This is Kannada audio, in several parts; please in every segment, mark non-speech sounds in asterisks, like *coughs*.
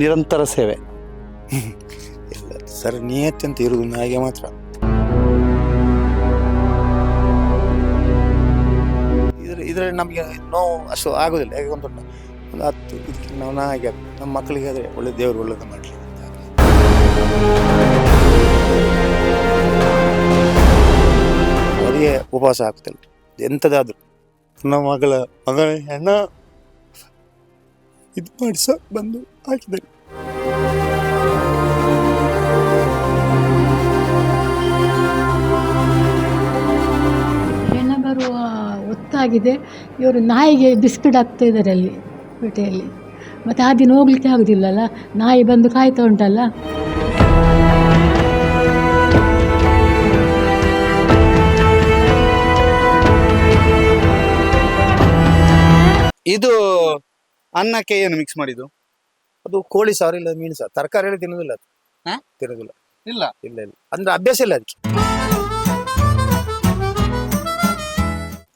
ನಿರಂತರ ಸೇವೆ. ಇಲ್ಲ ಸರ್ ನಿಯತ್ತಿ ಅಂತ ಇರುವುದು ನಾಯಿಗೆ ಮಾತ್ರ. ಇದ್ರ ಇದರಲ್ಲಿ ನಮಗೆ ನೋವು ಅಷ್ಟು ಆಗೋದಿಲ್ಲ. ಯಾಕೆ ಒಂದು ಒಂದು ಹತ್ತು, ಇದಕ್ಕೆ ನಾವು ನಾಯಿಗೆ ನಮ್ಮ ಮಕ್ಕಳಿಗೆ ಆದರೆ ಒಳ್ಳೆ ದೇವರು ಒಳ್ಳೇದು ಮಾಡಲಿ ಅವರಿಗೆ ಉಪವಾಸ ಆಗ್ತಿಲ್ಲ ಎಂಥದ್ದಾದ್ರು. ನಮ್ಮ ಮಗಳ ಮಗಳ ಹೆಣ್ಣ ಇದು ಮಾಡಿಸ ಬಂದು ಹಾಕಿದ್ದಾರೆ ಹೆಣ ಬರುವ ಒತ್ತಾಗಿದೆ ಇವರು ನಾಯಿಗೆ ಬಿಸ್ಕಿಟ್ ಹಾಕ್ತಾ ಇದ್ದಾರೆ ಅಲ್ಲಿ ಪೇಟೆಯಲ್ಲಿ. ಮತ್ತೆ ಆ ದಿನ ಹೋಗ್ಲಿಕ್ಕೆ ಆಗೋದಿಲ್ಲಲ್ಲ? ನಾಯಿ ಬಂದು ಕಾಯ್ತಾ ಉಂಟಲ್ಲ? ಇದು ಅನ್ನಕ್ಕೆ ಏನು ಮಿಕ್ಸ್ ಮಾಡಿದ್ದು? ಅದು ಕೋಳಿ ಸಾರು ಇಲ್ಲ ಮೀನು ಸಾರು. ತರಕಾರಿ ಎಲ್ಲ ತಿನ್ನೋದಿಲ್ಲ ಅದು. ಹಾ? ತಿನ್ನೋದಿಲ್ಲ. ಇಲ್ಲ? ಇಲ್ಲ ಇಲ್ಲ. ಅಂದ್ರೆ ಅಭ್ಯಾಸ ಇಲ್ಲ ಅದಕ್ಕೆ.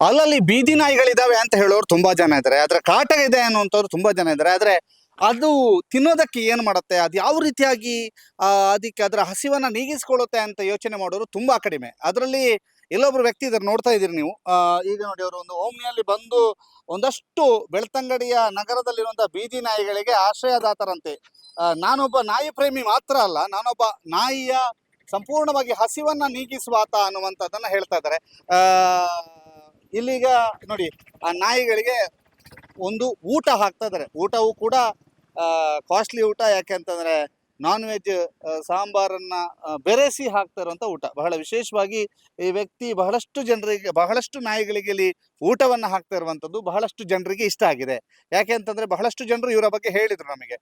ಅಲ್ಲಲ್ಲಿ ಬೀದಿ ನಾಯಿಗಳಿದಾವೆ ಅಂತ ಹೇಳೋರು ತುಂಬಾ ಜನ ಇದ್ದಾರೆ. ಅದ್ರ ಕಾಟ ಇದೆ ಅನ್ನುವಂಥವ್ರು ತುಂಬಾ ಜನ ಇದ್ದಾರೆ. ಆದ್ರೆ ಅದು ತಿನ್ನೋದಕ್ಕೆ ಏನ್ ಮಾಡುತ್ತೆ? ಅದು ಯಾವ ರೀತಿಯಾಗಿ ಆ, ಅದಕ್ಕೆ ಅದರ ಹಸಿವನ್ನ ನೀಗಿಸ್ಕೊಳ್ಳುತ್ತೆ ಅಂತ ಯೋಚನೆ ಮಾಡೋರು ತುಂಬಾ ಕಡಿಮೆ. ಅದರಲ್ಲಿ ಎಲ್ಲೊಬ್ರು ವ್ಯಕ್ತಿ ಇದ್ದಾರೆ, ನೋಡ್ತಾ ಇದ್ದೀರಿ ನೀವು. ಈಗ ನೋಡಿ ಅವರು ಒಂದು ಓಮ್ನಿಯಲ್ಲಿ ಬಂದು ಒಂದಷ್ಟು ಬೆಳ್ತಂಗಡಿಯ ನಗರದಲ್ಲಿರುವಂತಹ ಬೀದಿ ನಾಯಿಗಳಿಗೆ ಆಶ್ರಯದಾತರಂತೆ. ನಾನೊಬ್ಬ ನಾಯಿ ಪ್ರೇಮಿ ಮಾತ್ರ ಅಲ್ಲ, ನಾನೊಬ್ಬ ನಾಯಿಯ ಸಂಪೂರ್ಣವಾಗಿ ಹಸಿವನ್ನ ನೀಗಿಸುವಾತ ಅನ್ನುವಂಥದ್ದನ್ನ ಹೇಳ್ತಾ ಇದ್ದಾರೆ. ಇಲ್ಲೀಗ ನೋಡಿ, ಆ ನಾಯಿಗಳಿಗೆ ಒಂದು ಊಟ ಹಾಕ್ತಾ ಇದ್ದಾರೆ. ಊಟವು ಕೂಡ ಕಾಸ್ಟ್ಲಿ ಊಟ ಯಾಕೆ ಅಂತಂದ್ರೆ ನಾನ್ ವೆಜ್ ಸಾಂಬಾರನ್ನ ಬೆರೆಸಿ ಹಾಕ್ತಾ ಊಟ. ಬಹಳ ವಿಶೇಷವಾಗಿ ಈ ವ್ಯಕ್ತಿ ಬಹಳಷ್ಟು ಜನರಿಗೆ, ಬಹಳಷ್ಟು ನಾಯಿಗಳಿಗೆ ಇಲ್ಲಿ ಊಟವನ್ನ ಹಾಕ್ತಾ ಇರುವಂತದ್ದು ಬಹಳಷ್ಟು ಜನರಿಗೆ ಇಷ್ಟ ಆಗಿದೆ. ಯಾಕೆ ಅಂತಂದ್ರೆ ಬಹಳಷ್ಟು ಜನರು ಇವರ ಬಗ್ಗೆ ಹೇಳಿದ್ರು ನಮಗೆ.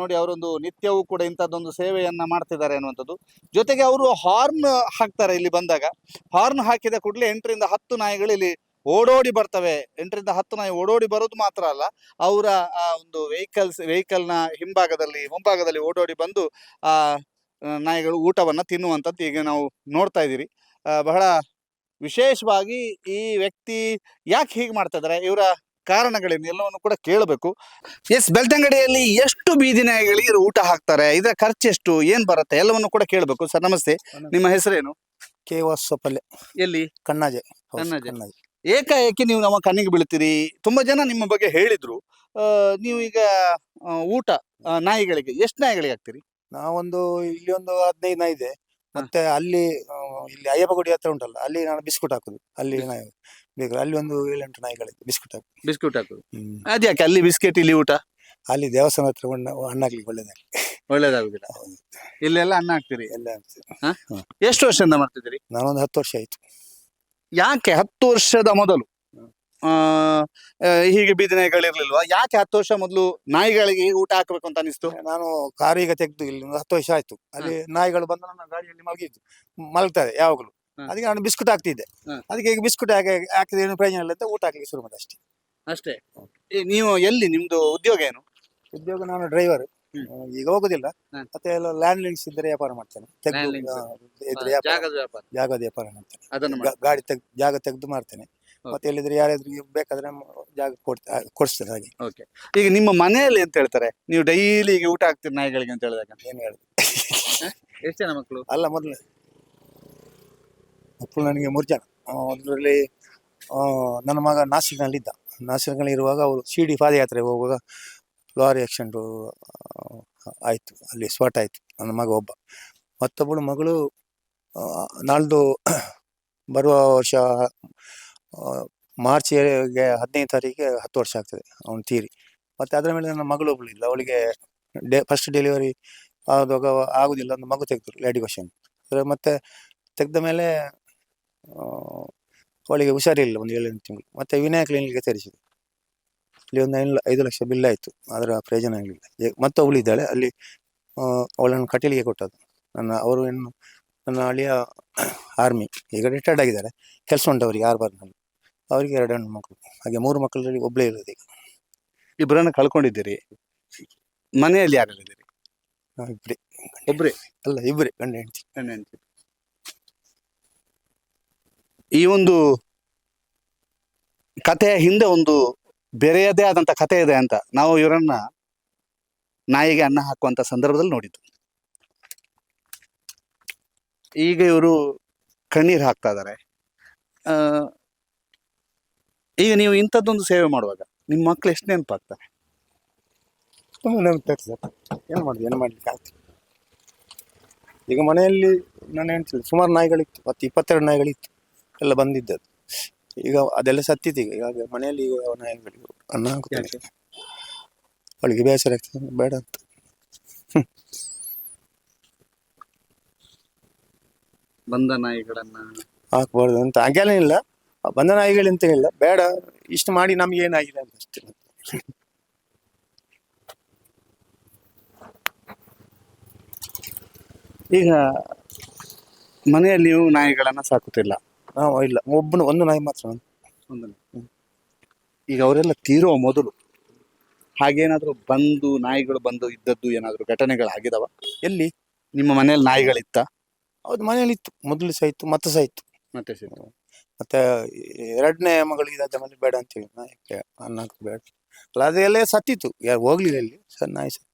ನೋಡಿ ಅವರೊಂದು ನಿತ್ಯವೂ ಕೂಡ ಇಂಥದ್ದೊಂದು ಸೇವೆಯನ್ನ ಮಾಡ್ತಿದ್ದಾರೆ ಅನ್ನುವಂಥದ್ದು. ಜೊತೆಗೆ ಅವರು ಹಾರ್ನ್ ಹಾಕ್ತಾರೆ ಇಲ್ಲಿ ಬಂದಾಗ. ಹಾರ್ನ್ ಹಾಕಿದ ಕೂಡಲೇ ಎಂಟರಿಂದ ಹತ್ತು ನಾಯಿಗಳು ಇಲ್ಲಿ ಓಡೋಡಿ ಬರ್ತವೆ. ಎಂಟರಿಂದ ಹತ್ತು ನಾಯಿ ಓಡೋಡಿ ಬರೋದು ಮಾತ್ರ ಅಲ್ಲ ಅವರ ಒಂದು ವೆಹಿಕಲ್ಸ್ ವೆಹಿಕಲ್ನ ಹಿಂಭಾಗದಲ್ಲಿ ಮುಂಭಾಗದಲ್ಲಿ ಓಡೋಡಿ ಬಂದು ಆ ನಾಯಿಗಳು ಊಟವನ್ನ ತಿನ್ನುವಂಥದ್ದು ಈಗ ನಾವು ನೋಡ್ತಾ ಇದ್ದೀರಿ. ಬಹಳ ವಿಶೇಷವಾಗಿ ಈ ವ್ಯಕ್ತಿ ಯಾಕೆ ಹೀಗೆ ಮಾಡ್ತಾ ಇದ್ದಾರೆ ಇವರ ಕಾರಣಗಳೇನು ಎಲ್ಲವನ್ನು ಕೂಡ ಕೇಳಬೇಕು. ಎಸ್ ಬೆಳ್ತಂಗಡಿಯಲ್ಲಿ ಎಷ್ಟು ಬೀದಿ ನಾಯಿಗಳಿಗೆ ಊಟ ಹಾಕ್ತಾರೆ ಇದರ ಖರ್ಚು ಎಷ್ಟು ಏನ್ ಬರುತ್ತೆ ಎಲ್ಲವನ್ನು ಕೂಡ ಕೇಳಬೇಕು. ಸರ್ ನಮಸ್ತೆ. ನಿಮ್ಮ ಹೆಸರೇನು? ಕೆ ವಾಸ ಪಲ್ಯ ಎಲ್ಲಿ ಕಣ್ಣಾಜೆ. ಕಣ್ಣಾಜೆ. ಏಕಾಏಕಿ ನೀವು ನಮ್ಮ ಕಣ್ಣಿಗೆ ಬೀಳ್ತೀರಿ. ತುಂಬಾ ಜನ ನಿಮ್ಮ ಬಗ್ಗೆ ಹೇಳಿದ್ರು. ನೀವು ಈಗ ಊಟ ನಾಯಿಗಳಿಗೆ ಎಷ್ಟು ನಾಯಿಗಳಿಗೆ ಹಾಕ್ತೀರಿ? ನಾವೊಂದು ಇಲ್ಲಿ ಒಂದು ಹದಿನೈದು ನಾಯಿ ಇದೆ. ಮತ್ತೆ ಅಲ್ಲಿ ಇಲ್ಲಿ ಅಯ್ಯಪ್ಪಗುಡಿ ಹತ್ರ ಉಂಟಲ್ಲ ಅಲ್ಲಿ ನಾನು ಬಿಸ್ಕುಟ್ ಹಾಕುದು. ಅಲ್ಲಿ ನಾಯಿ ಬೇಕು ಅಲ್ಲಿ ಒಂದು ಏಳೆಂಟು ನಾಯಿಗಳಿದೆ ಬಿಸ್ಕುಟ್ ಹಾಕುದು. ಬಿಸ್ಕುಟ್ ಹಾಕುದು. ಅದ್ಯಾಕೆ ಅಲ್ಲಿ ಬಿಸ್ಕೆಟ್ ಇಲ್ಲಿ ಊಟ? ಅಲ್ಲಿ ದೇವಸ್ಥಾನ ಹತ್ರ ಅಣ್ಣ ಅಣ್ಣಾಗ್ಲಿಕ್ಕೆ ಒಳ್ಳೇದಾಗ್ಲಿ. ಒಳ್ಳೇದಾಗುದಿಲ್ಲ. ಇಲ್ಲೆಲ್ಲ ಅನ್ನ ಹಾಕ್ತೀರಿ ಎಲ್ಲ. ಎಷ್ಟು ವರ್ಷದಿಂದ ಮಾಡ್ತಿದ್ದೀರಿ? ನಾನೊಂದು ಹತ್ತು ವರ್ಷ ಆಯ್ತು. ಯಾಕೆ ಹತ್ತು ವರ್ಷದ ಮೊದಲು? ಹೀಗೆ ಬೀದಿ ನಾಯಿಗಳಿರ್ಲಿಲ್ವಾ? ಯಾಕೆ ಹತ್ತು ವರ್ಷ ಮೊದಲು ನಾಯಿಗಳಿಗೆ ಹೀಗೆ ಊಟ ಹಾಕಬೇಕು ಅಂತ ಅನಿಸ್ತು? ನಾನು ಕಾರು ಈಗ ತೆಗೆದು ಇಲ್ಲಿ ಒಂದು ಹತ್ತು ವರ್ಷ ಆಯ್ತು. ಅಲ್ಲಿ ನಾಯಿಗಳು ಬಂದು ನನ್ನ ಗಾಡಿಯಲ್ಲಿ ಮಲಗಿದ್ದು ಮಲಗ್ತದೆ ಯಾವಾಗಲೂ. ಅದಕ್ಕೆ ನಾನು ಬಿಸ್ಕುಟ್ ಹಾಕ್ತಿದ್ದೆ. ಅದಕ್ಕೆ ಈಗ ಬಿಸ್ಕುಟ್ ಹಾಕಿ ಹಾಕಿದ ಏನು ಪ್ರಯೋಜನ ಇಲ್ಲ ಅಂತ ಊಟ ಹಾಕ್ಲಿಕ್ಕೆ ಶುರು ಮಾಡಿದೆ ಅಷ್ಟೇ. ಅಷ್ಟೇ. ನೀವು ಎಲ್ಲಿ ನಿಮ್ದು ಉದ್ಯೋಗ ಏನು? ಉದ್ಯೋಗ ನಾನು ಡ್ರೈವರ್. ಈಗ ಹೋಗುದಿಲ್ಲ. ಹ್ಮ್. ಮತ್ತೆ ಎಲ್ಲ ಲ್ಯಾಂಡ್ ಲೈನ್ಸ್ ಇದ್ದರೆ ವ್ಯಾಪಾರ ಮಾಡ್ತೇನೆ. ತೆಗ್ದು, Landlines. ಆ, ಇದ್ರೆ ವ್ಯಾಪಾರ ಜಾಗದ ವ್ಯಾಪಾರ. ಜಾಗದ ವ್ಯಾಪಾರ ಮಾಡ್ತೇನೆ. ಅದನ್ನು ಗಾ- ಗಾಡಿ ತೆಗ್ ಜಾಗ ತೆಗೆದು ಮಾಡ್ತೇನೆ. ಮತ್ತೆ ಎಲ್ಲಿದ್ರೆ ಯಾರಾದ್ರೂ ಬೇಕಾದ್ರೆ ಮ- ಜಾಗ ಕೊಡ್ತಾರೆ ಕೊಡಿಸ್ತೇನೆ ಹಾಗೆ. ಓಕೆ. ಈಗ ನಿಮ್ಮ ಮನೆಯಲ್ಲಿ ಅಂತ ಹೇಳ್ತಾರೆ? ನೀವು ಡೈಲಿ ಈಗ ಊಟ ಹಾಕ್ತೀರಿ ನಾಯಿಗಳಿಗೆ ಅಂತ ಹೇಳಿದಾಗ. ಏನು ಹೇಳುದು? ಎಷ್ಟು ಜನ ಮಕ್ಕಳು ಅಲ್ಲ ಮೊದಲು. ಮಕ್ಕಳು ನನಗೆ ಮೂರು ಜನ. ಅದರಲ್ಲಿ ನನ್ನ ಮಗ ನಾಸಿಕ್ನಲ್ಲಿ ಇದ್ದ ನಾಸಿಕ್ನಲ್ಲಿ ಇರುವಾಗ ಅವರು ಶಿಡಿ ಪಾದಯಾತ್ರೆ ಹೋಗುವಾಗ ಲಾರಿ ಆಕ್ಸಿಡೆಂಟು ಆಯಿತು, ಅಲ್ಲಿ ಸ್ಪಾಟ್ ಆಯಿತು, ನನ್ನ ಮಗ ಒಬ್ಬ. ಮತ್ತೊಬ್ಬಳು ಮಗಳು ನಾಳ್ದು *coughs* ಬರುವ ವರ್ಷ ಮಾರ್ಚ್ಗೆ ಹದಿನೈದು ತಾರೀಕಿಗೆ ಹತ್ತು ವರ್ಷ ಆಗ್ತದೆ, ಅವನು ತೀರಿ. ಮತ್ತು ಅದರ ಮೇಲೆ ನನ್ನ ಮಗಳು ಒಬ್ಬಳು ಇಲ್ಲ, ಅವಳಿಗೆ ಡೆ ಫಸ್ಟ್ ಡೆಲಿವರಿ ಆದಾಗ ಆಗೋದಿಲ್ಲ ಒಂದು ಮಗು ತೆಗೆದ್ರು, ಲೇಡಿ ಕ್ವಶನ್ ಮತ್ತು ಮತ್ತೆ ತೆಗೆದ ಮೇಲೆ ಅವಳಿಗೆ ಹುಷಾರಿಲ್ಲ, ಒಂದು ಏಳು ತಿಂಗಳು. ಮತ್ತೆ ವಿನಯ ಕ್ಲಿನಿಕ್ಗೆ ಸೇರಿಸಿದೆ. ಅಲ್ಲಿ ಒಂದು ಐದು ಐದು ಲಕ್ಷ ಬಿಲ್ ಆಯಿತು ಅದರ ಪ್ರಯೋಜನ ಆಗಲಿಲ್ಲ ಮತ್ತೆ ಅವಳು ಇದ್ದಾಳೆ ಅಲ್ಲಿ ಅವಳನ್ನು ಕಟೀಲಿಗೆ ಕೊಟ್ಟದ್ದು. ನನ್ನ ಅವರು ಏನು ನನ್ನ ಅಳಿಯ ಆರ್ಮಿ ಈಗ ರಿಟೈರ್ಡ್ ಆಗಿದ್ದಾರೆ ಕೆಲಸ ಉಂಟು ಅವರಿಗೆ ಆರ್ಬಾರ್ನಲ್ಲಿ ಅವರಿಗೆ ಎರಡು ಹೆಣ್ಣು ಮಕ್ಕಳು ಹಾಗೆ ಮೂರು ಮಕ್ಕಳಲ್ಲಿ ಒಬ್ಬಳೇ ಇರೋದು ಈಗ. ಇಬ್ಬರನ್ನ ಕಳ್ಕೊಂಡಿದ್ದೀರಿ. ಮನೆಯಲ್ಲಿ ಯಾರಿದ್ದೀರಿ ಇಬ್ಬರೇ ಒಬ್ಬರೇ ಅಲ್ಲ ಇಬ್ಬರೇ ಗಂಡ ಹೆಂಡತಿ. ಈ ಒಂದು ಕಥೆಯ ಹಿಂದೆ ಒಂದು ಬೇರೆಯದೇ ಆದಂಥ ಕಥೆ ಇದೆ ಅಂತ ನಾವು ಇವರನ್ನ ನಾಯಿಗೆ ಅನ್ನ ಹಾಕುವಂಥ ಸಂದರ್ಭದಲ್ಲಿ ನೋಡಿದ್ದು. ಈಗ ಇವರು ಕಣ್ಣೀರು ಹಾಕ್ತಾ ಇದ್ದಾರೆ ಈಗ ನೀವು ಇಂಥದ್ದೊಂದು ಸೇವೆ ಮಾಡುವಾಗ ನಿಮ್ಮ ಮಕ್ಳು ಎಷ್ಟು ನೆನಪಾಗ್ತಾರೆ? ಸರ್. ಏನು ಏನು ಮಾಡ್ಲಿಕ್ಕೆ ಈಗ ಮನೆಯಲ್ಲಿ, ನಾನು ಹೇಳ್ತಿಲ್ಲ ಸುಮಾರು ನಾಯಿಗಳಿತ್ತು ಮತ್ತು ಇಪ್ಪತ್ತೆರಡು ನಾಯಿಗಳಿತ್ತು. ಎಲ್ಲ ಬಂದಿದ್ದದು ಈಗ ಅದೆಲ್ಲ ಸತ್ತಿತ್ತು ಈಗ. ಇವಾಗ ಮನೆಯಲ್ಲಿ ಈಗ ನಾಯಿಗಳಿಗೆ ಅನ್ನ ಹಾಕುತ್ತೇನೆ ಅವಳಿಗೆ ಬೇಸರ ಆಗ್ತದೆ. ಬೇಡ ಅಂತ. ಬಂದ ನಾಯಿಗಳನ್ನ ಹಾಕ್ಬಾರ್ದು ಅಂತ. ಹಾಗೆಲ್ಲ ಇಲ್ಲ. ಬಂದ ನಾಯಿಗಳಂತ ಇಲ್ಲ. ಬೇಡ. ಇಷ್ಟು ಮಾಡಿ ನಮ್ಗೆ ಏನಾಗಿದೆ ಅಂತ ಅಷ್ಟೇ. ಈಗ ಮನೆಯಲ್ಲಿ ನೀವು ನಾಯಿಗಳನ್ನ ಸಾಕುತ್ತಿಲ್ಲ. ಇಲ್ಲ. ಒಬ್ಬನು ಒಂದು ನಾಯಿ ಮಾತ್ರ. ಈಗ ಅವರೆಲ್ಲ ತೀರೋ ಮೊದಲು ಹಾಗೇನಾದ್ರೂ ಬಂದು ನಾಯಿಗಳು ಬಂದು ಇದ್ದದ್ದು ಏನಾದರೂ ಘಟನೆಗಳು ಆಗಿದಾವ? ಎಲ್ಲಿ? ನಿಮ್ಮ ಮನೆಯಲ್ಲಿ ನಾಯಿಗಳಿತ್ತ? ಹೌದು ಮನೇಲಿ ಇತ್ತು ಮೊದಲು ಸಹ ಇತ್ತು ಮತ್ತೆ ಸಹ ಇತ್ತು. ಮತ್ತೆ ಮತ್ತೆ ಎರಡನೇ ಮಗಳಿಗೆ ಮನೆ ಬೇಡ ಅಂತೇಳಿ. ಹೇಳಿ ಅನ್ನ ಹಾಕೋದು ಬೇಡ ಅಲ್ಲ ಅದೆಲ್ಲ ಸತ್ತಿತ್ತು. ಯಾರು ಹೋಗ್ಲಿಲ್ಲ ಇಲ್ಲಿ. ಸರ್ ನಾಯಿ ಸತ್ತು.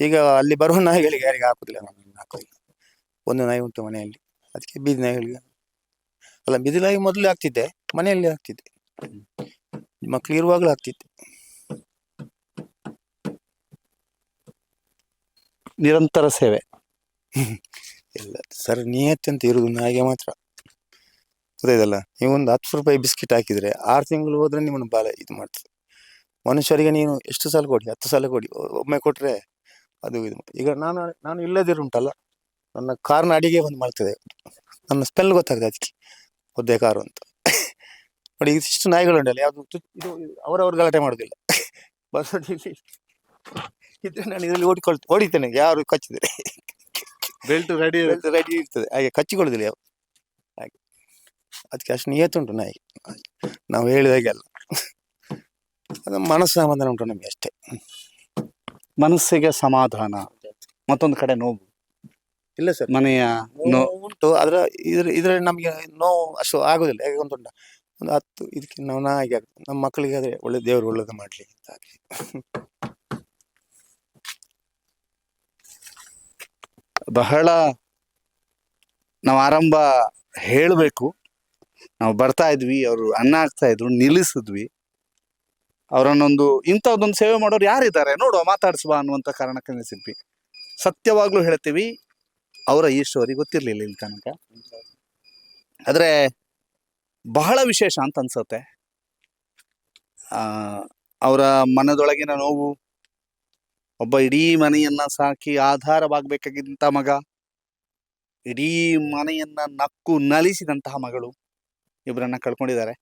ಈಗ ಅಲ್ಲಿ ಬರುವ ನಾಯಿಗಳಿಗೆ ಯಾರಿಗೆ ಹಾಕುದಿಲ್ಲ ನಾನು ಹಾಕೋದಿಲ್ಲ. ಒಂದು ನಾಯಿ ಉಂಟು ಮನೆಯಲ್ಲಿ. ಅದಕ್ಕೆ ಬೀದಿ ನಾಯಿಗಳಿಗೆ ಅಲ್ಲ ಮಿದಿಲಾಗಿ ಮೊದಲು ಆಗ್ತಿದ್ದೆ ಮನೆಯಲ್ಲಿ ಆಗ್ತಿದ್ದೆ. ಮಕ್ಳು ಇರುವಾಗಲೂ ಆಗ್ತಿದ್ದೆ. ನಿರಂತರ ಸೇವೆ. ಇಲ್ಲ ಸರ್ ನಿಯತ್ತಂತ ಅಂತ ಇರುದು ನಾಯಿಗೆ ಮಾತ್ರ. ಗೊತ್ತಾಯ್ತಲ್ಲ ನೀವು ಒಂದು ಹತ್ತು ರೂಪಾಯಿ ಬಿಸ್ಕಿಟ್ ಹಾಕಿದ್ರೆ ಆರು ತಿಂಗಳು ಹೋದ್ರೆ ನಿಮ್ಮನ್ನು ಬಾಲ ಇದು ಮಾಡ್ತದೆ. ಮನುಷ್ಯರಿಗೆ ನೀನು ಎಷ್ಟು ಸಲ ಕೊಡಿ? ಹತ್ತು ಸಲ ಕೊಡಿ. ಒಮ್ಮೆ ಕೊಟ್ರೆ ಅದು ಇದು. ಈಗ ನಾನು ನಾನು ಇಲ್ಲದಿರುಂಟಲ್ಲ ನನ್ನ ಕಾರ್ನ ಅಡಿಗೆ ಬಂದು ಮಾಡ್ತದೆ. ನನ್ನ ಸ್ಮೆಲ್ ಗೊತ್ತಾಗ್ತದೆ ಅದಕ್ಕೆ. ಒದ್ದೆ ಕಾರು ಅಂತ. ನೋಡಿ ಇಷ್ಟು ನಾಯಿಗಳು ಉಂಟಲ್ಲ ಯಾವುದು ಇದು ಅವರವ್ರ ಗಲಾಟೆ ಮಾಡೋದಿಲ್ಲ. ಬಸ್ ಇದ್ರೆ ನಾನು ಇದರಲ್ಲಿ ಓಡಿಕೊಳ್ ಓಡಿತೇನೆ ಯಾರು ಕಚ್ಚಿದ್ರೆ. ಬೆಲ್ಟ್ ರೆಡಿ ರೆಡಿ ಇರ್ತದೆ. ಹಾಗೆ ಕಚ್ಚಿಕೊಳ್ಳೋದಿಲ್ಲ ಯಾವ ಹಾಗೆ. ಅದಕ್ಕೆ ಅಷ್ಟು ನಿಯತ್ತುಂಟು ನಾಯಿ. ನಾವು ಹೇಳಿದಾಗೆ ಅಲ್ಲ. ಅದು ಮನಸ್ಸು ಸಮಾಧಾನ ಉಂಟು ನಮಗೆ ಅಷ್ಟೇ. ಮನಸ್ಸಿಗೆ ಸಮಾಧಾನ. ಮತ್ತೊಂದು ಕಡೆ ನೋವು. ಇಲ್ಲ ಸರ್. ಮನೆಯ ನೋ ಉಂಟು ಆದ್ರೆ ಇದ್ರ ಇದ್ರಲ್ಲಿ ನಮಗೆ ನೋವು ಅಷ್ಟು ಆಗುದಿಲ್ಲ. ಯಾಕೆ ಒಂದು ಹತ್ತು ಇದಕ್ಕೆ ನಾವು ಆಗಿ ಆಗ್ತದೆ ನಮ್ಮ ಮಕ್ಕಳಿಗೆ ಆದ್ರೆ ಒಳ್ಳೆ ದೇವರು ಒಳ್ಳೇದು ಮಾಡ್ಲಿ ಅಂತ ಹಾಗೆ. ಬಹಳ ನಾವು ಆರಂಭ ಹೇಳಬೇಕು. ನಾವು ಬರ್ತಾ ಇದ್ವಿ ಅವರು ಅನ್ನ ಆಗ್ತಾ ಇದ್ರು ನಿಲ್ಲಿಸಿದ್ವಿ. ಅವರನ್ನೊಂದು ಇಂಥದ್ದೊಂದು ಸೇವೆ ಮಾಡೋರು ಯಾರಿದ್ದಾರೆ? ನೋಡುವ ಮಾತಾಡಿಸುವ ಅನ್ನುವಂಥ ಕಾರಣಕ್ಕೆ ನಿಲ್ಲಿಸಿದ್ವಿ ಸತ್ಯವಾಗ್ಲೂ ಹೇಳ್ತೀವಿ ಅವರ ಈ ಸ್ಟೋರಿ ಗೊತ್ತಿರಲಿಲ್ಲ ಇಲ್ಲಿ ತನಕ. ಆದರೆ ಬಹಳ ವಿಶೇಷ ಅಂತ ಅನ್ಸುತ್ತೆ. ಆ, ಅವರ ಮನದೊಳಗಿನ ನೋವು ಒಬ್ಬ ಇಡೀ ಮನೆಯನ್ನ ಸಾಕಿ ಆಧಾರವಾಗಬೇಕಾಗಿದ್ದಂಥ ಮಗ ಇಡೀ ಮನೆಯನ್ನ ನಕ್ಕು ನಲಿಸಿದಂತಹ ಮಗಳು ಇಬ್ಬರನ್ನ ಕಳ್ಕೊಂಡಿದ್ದಾರೆ.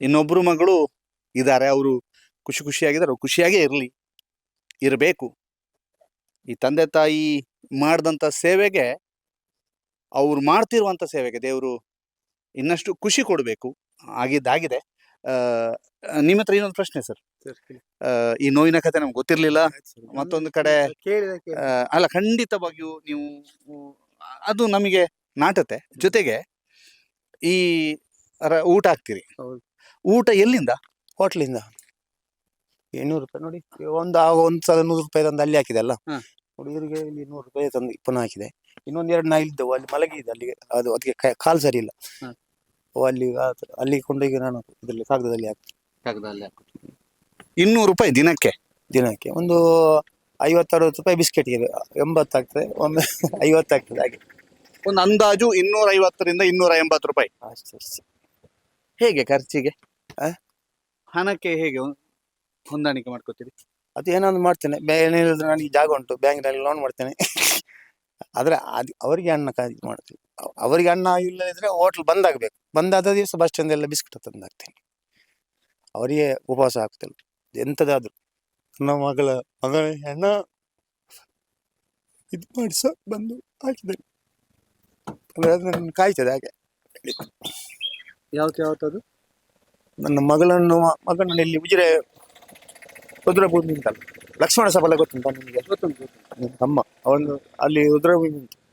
ಇನ್ನೊಬ್ರು ಮಗಳು ಇದ್ದಾರೆ ಅವರು ಖುಷಿ ಖುಷಿಯಾಗಿದ್ದಾರೆ ಖುಷಿಯಾಗೇ ಇರಲಿ ಇರಬೇಕು. ಈ ತಂದೆ ತಾಯಿ ಮಾಡಿದಂಥ ಸೇವೆಗೆ ಅವ್ರು ಮಾಡ್ತಿರುವಂಥ ಸೇವೆಗೆ ದೇವರು ಇನ್ನಷ್ಟು ಖುಷಿ ಕೊಡಬೇಕು. ಆಗಿದ್ದಾಗಿದೆ. ನಿಮ್ಮ ಹತ್ರ ಇನ್ನೊಂದು ಪ್ರಶ್ನೆ ಸರ್. ಈ ನೋವಿನ ಕಥೆ ನಮ್ಗೆ ಗೊತ್ತಿರಲಿಲ್ಲ. ಮತ್ತೊಂದು ಕಡೆ ಅಲ್ಲ ಖಂಡಿತವಾಗಿಯೂ ನೀವು ಅದು ನಮಗೆ ನಾಟತೆ ಜೊತೆಗೆ ಈ ಊಟ ಹಾಕ್ತೀರಿ. ಊಟ ಎಲ್ಲಿಂದ? ಹೋಟ್ಲಿಂದ. ಇನ್ನೂರು ರೂಪಾಯಿ ನೋಡಿ ಒಂದು ಒಂದು ಸಲ ನೂರು ರೂಪಾಯಿ ತಂದು ಅಲ್ಲಿ ಹಾಕಿದೆ ಅಲ್ಲ. ಹುಡುಗರಿಗೆ ಇಲ್ಲಿ ನೂರು ರೂಪಾಯಿ ತಂದು ಪುನಃ ಹಾಕಿದೆ. ಇನ್ನೊಂದು ಎರಡು ನಾಯಿ ಇದ್ದವು ಅಲ್ಲಿ ಮಲಗಿದೆ ಅಲ್ಲಿಗೆ ಅದು ಅದಕ್ಕೆ ಕೈ- ಕಾಲು ಸರಿ ಇಲ್ಲ. ಹ. ಅವು ಅಲ್ಲಿ ಆ- ಅಲ್ಲಿ ಕೊಂಡೋಗಿ ನಾನು ಇದರಲ್ಲಿ ಕಾಗದದಲ್ಲಿ ಹಾಕಿ ಇನ್ನೂರು ರೂಪಾಯಿ ದಿನಕ್ಕೆ? ದಿನಕ್ಕೆ. ಒಂದು ಐವತ್ತು ಅರವತ್ತು ರೂಪಾಯಿ ಬಿಸ್ಕೆಟ್ಗೆ ಎಂಬತ್ತು ಆಗ್ತದೆ ಒಮ್ಮೆ ಐವತ್ತು ಆಗ್ತದೆ ಹಾಗೆ. ಒಂದು ಅಂದಾಜು ಇನ್ನೂರ ಐವತ್ತರಿಂದ ಇನ್ನೂರ ಎಂಬತ್ತು ರೂಪಾಯಿ. ಅಷ್ಟೇ ಅಷ್ಟೇ. ಹೇಗೆ ಖರ್ಚಿಗೆ? ಆ? ಹಣಕ್ಕೆ ಹೇಗೆ ಹೊಂದಾಣಿಕೆ ಮಾಡ್ಕೋತೀರಿ? ಅದು ಏನೊಂದು ಮಾಡ್ತೇನೆ. ಏನಿಲ್ಲದ್ರೆ ನನಗೆ ಜಾಗ ಉಂಟು ಬ್ಯಾಂಕ್ನಲ್ಲಿ ಲೋನ್ ಮಾಡ್ತೇನೆ. ಆದ್ರೆ ಅದು ಅವರಿಗೆ ಅಣ್ಣ ಕಾಯಿ ಮಾಡ್ತೀವಿ. ಅವ್- ಅವರಿಗೆ ಅಣ್ಣ ಇಲ್ಲದಿದ್ರೆ ಹೋಟ್ಲ್ ಬಂದಾಗಬೇಕು. ಬಂದಾದ ದಿವಸ ಬಸ್ ಸ್ಟ್ಯಾಂಡ್ ಎಲ್ಲ ಬಿಸ್ಕಿಟ್ ತಂದು ಹಾಕ್ತೇನೆ ಅವರಿಗೆ ಉಪವಾಸ ಆಗ್ತಿಲ್ಲ ಎಂತದಾದ್ರು. ನನ್ನ ಮಗಳ ಮಗಳ ಹೆಣ್ಣ ಇದು ಮಾಡಿ ಸಹ ಬಂದು ಹಾಕಿದ್ದೇನೆ. ಅಂದ್ರೆ ಅದು ನನ್ನ ಕಾಯ್ತದೆ ಹಾಗೆ. ಯಾವತ್ತು ಯಾವತ್ತದು ನನ್ನ ಮಗಳನ್ನು ಮಗನನ್ನು ಇಲ್ಲಿ ಉಜಿರೆ ರುದ್ರಭೂಮಿ ಅಂತ ಲಕ್ಷ್ಮಣ ಸಬಲ ಗೊತ್ತುಂಟ ನಿಮಗೆ? ಹ್ಮ್, ಅಮ್ಮ ಅವನು ಅಲ್ಲಿ ರುದ್ರಭೂಮಿ ಉಂಟು.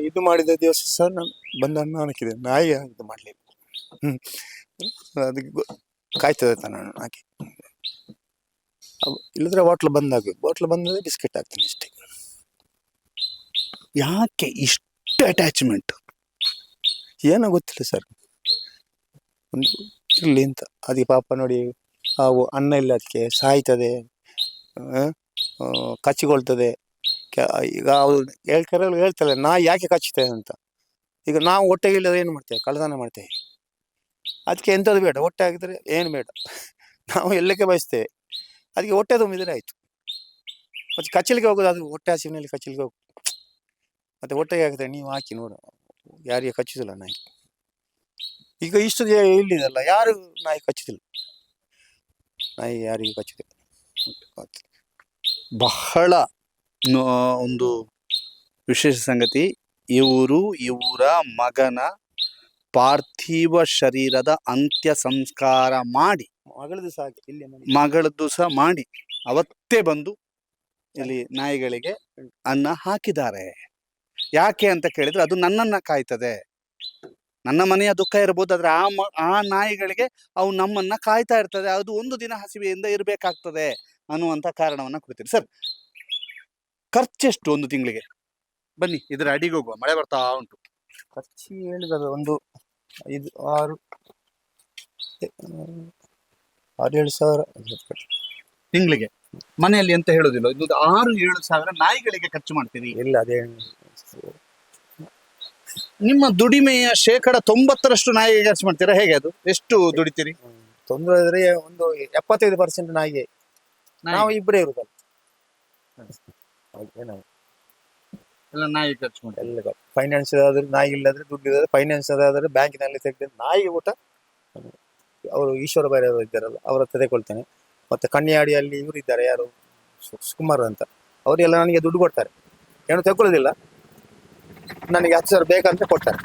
ಇದು ಮಾಡಿದ ದಿವಸ ಸಹ ನಾನು ಬಂದ ಅನ್ನ ಹಾಕಿದೆ. ನಾಯಿ ಇದು ಮಾಡಲಿಲ್ಲ. ಹ್ಮ್. ಅದಕ್ಕೆ ಗೊ- ಕಾಯ್ತದೆ ನಾನು ಹಾಕಿ ಅವು- ಇಲ್ಲದ್ರೆ ಹೋಟ್ಲ್ ಬಂದ್ ಆಗ್ಬೇಕು ಬಾಟ್ಲ್ ಬಂದ್ರೆ ಬಿಸ್ಕೆಟ್ ಹಾಕ್ತೀನಿ ಅಷ್ಟೇ. ಯಾಕೆ ಇಷ್ಟು ಅಟ್ಯಾಚ್ಮೆಂಟ್ ಏನೋ ಗೊತ್ತಿಲ್ಲ ಸರ್. ಒಂದು ಇರಲಿ ಅಂತ. ಅದಕ್ಕೆ ಪಾಪ ನೋಡಿ ಅವು ಅನ್ನ ಇಲ್ಲದಕ್ಕೆ ಸಾಯ್ತದೆ ಕಚ್ಚಿಕೊಳ್ತದೆ ಈಗ ಅವ್ರು ಹೇಳ್ತಾರೆ ಹೇಳ್ತಾರೆ, ನಾ ಯಾಕೆ ಕಚ್ಚುತ್ತೆ ಅಂತ. ಈಗ ನಾವು ಹೊಟ್ಟೆಗೆ ಇಲ್ಲದ್ರೆ ಏನು ಮಾಡ್ತೇವೆ? ಕಳ್ಳತನ ಮಾಡ್ತೇವೆ. ಅದಕ್ಕೆ ಎಂಥದ್ದು ಬೇಡ, ಹೊಟ್ಟೆ ಆಗಿದ್ರೆ ಏನು ಬೇಡ. ನಾವು ಎಲ್ಲಕ್ಕೆ ಬಯಸ್ತೇವೆ? ಅದಕ್ಕೆ ಹೊಟ್ಟೆ ತುಂಬಿದ್ರೆ ಆಯಿತು. ಮತ್ತು ಕಚ್ಚಲಿಕ್ಕೆ ಹೋಗೋದು ಅದು ಹೊಟ್ಟೆ ಹಸಿವಿನಲ್ಲಿ ಕಚ್ಚಲಿಕ್ಕೆ ಹೋಗು. ಮತ್ತು ಹೊಟ್ಟೆಗೆ ಹಾಕಿದ್ರೆ ನೀವು ಹಾಕಿ ನೋಡು, ಯಾರಿಗೆ ಕಚ್ಚುದಿಲ್ಲ ನಾಯಿ. ಈಗ ಇಷ್ಟು ಇಲ್ಲಿದಲ್ಲ, ಯಾರು ನಾಯಿ ಕಚ್ಚುದಿಲ್ಲ ನಾಯಿ ಯಾರಿಗೆ ಬಚ್ಚಿದೆ ಬಹಳ ಒಂದು ವಿಶೇಷ ಸಂಗತಿ ಇವರು ಇವರ ಮಗನ ಪಾರ್ಥಿವ ಶರೀರದ ಅಂತ್ಯ ಸಂಸ್ಕಾರ ಮಾಡಿ ಮಗಳದ್ದು ಸಹ ಇಲ್ಲಿ ಮಗಳದ್ದು ಸಹ ಮಾಡಿ ಅವತ್ತೇ ಬಂದು ಇಲ್ಲಿ ನಾಯಿಗಳಿಗೆ ಅನ್ನ ಹಾಕಿದ್ದಾರೆ. ಯಾಕೆ ಅಂತ ಕೇಳಿದ್ರೆ ಅದು ನನ್ನನ್ನ ಕಾಯ್ತದೆ. ನನ್ನ ಮನೆಯ ದುಃಖ ಇರಬಹುದು ಆದ್ರೆ ಆ ಮ ಆ ನಾಯಿಗಳಿಗೆ ಅವು ನಮ್ಮನ್ನ ಕಾಯ್ತಾ ಇರ್ತದೆ. ಅದು ಒಂದು ದಿನ ಹಸಿವೆಯಿಂದ ಇರಬೇಕಾಗ್ತದೆ ಅನ್ನುವಂತ ಕಾರಣವನ್ನ ಕೊಡ್ತೀರಿ. ಸರ್ ಖರ್ಚೆಷ್ಟು ಒಂದು ತಿಂಗಳಿಗೆ? ಬನ್ನಿ ಇದರ ಅಡಿಗೆ ಹೋಗುವ. ಮಳೆ ಬರ್ತಾ ಉಂಟು. ಖರ್ಚು ಹೇಳಿದ್ರೆ ಒಂದು ಐದು ಆರು ಆರು ಏಳು ಸಾವಿರ. ತಿಂಗಳಿಗೆ? ಮನೆಯಲ್ಲಿ ಅಂತ ಹೇಳೋದಿಲ್ಲ? ಇದು ಆರು ಏಳು ಸಾವಿರ ನಾಯಿಗಳಿಗೆ ಖರ್ಚು ಮಾಡ್ತೀರಿ. ಇಲ್ಲ ಅದೇ. ನಿಮ್ಮ ದುಡಿಮೆಯ ಶೇಕಡ ತೊಂಬತ್ತರಷ್ಟು ನಾಯಿಗೆ ಖರ್ಚು ಮಾಡ್ತೀರಾ? ಹೇಗೆ ಅದು? ಎಷ್ಟು ದುಡಿತೀರಿ? ತೊಂದರೆ ಇದ್ರೆ ಒಂದು ಎಪ್ಪತ್ತೈದು ಪರ್ಸೆಂಟ್ ನಾಯಿಗೆ. ನಾವು ಇಬ್ಬರೇ ಇರುದಲ್ಲ. ಹಾಗೆ ನಾವು ಎಲ್ಲ ನಾಯಿ ಖರ್ಚು ಎಲ್ಲ ಫೈನಾನ್ಸ್ ಆದ್ರೆ ನಾಯಿ ಇಲ್ಲದ್ರೆ ದುಡ್ಡು ಇಲ್ಲದ್ರೆ ಫೈನಾನ್ಸ್ ಆದ್ರೆ ಬ್ಯಾಂಕಿನಲ್ಲಿ ತೆಗೆದು ನಾಯಿ ಊಟ. ಅವರು ಈಶ್ವರ ಬೈರವರು ಇದ್ದಾರಲ್ಲ ಅವರ ಹತ್ರ ತಗೊಳ್ತೇನೆ ಮತ್ತೆ ಕನ್ಯಾಡಿಯಲ್ಲಿ ಇವರು ಇದ್ದಾರೆ ಯಾರು? ಸು- ಸುಕುಮಾರ್ ಅಂತ. ಅವರೆಲ್ಲ ನನಗೆ ದುಡ್ಡು ಕೊಡ್ತಾರೆ. ಏನು ತಗೊಳ್ಳೋದಿಲ್ಲ ನನಗೆ ಹತ್ತು ಸಾವಿರ ಬೇಕಂತ ಕೊಡ್ತಾರೆ.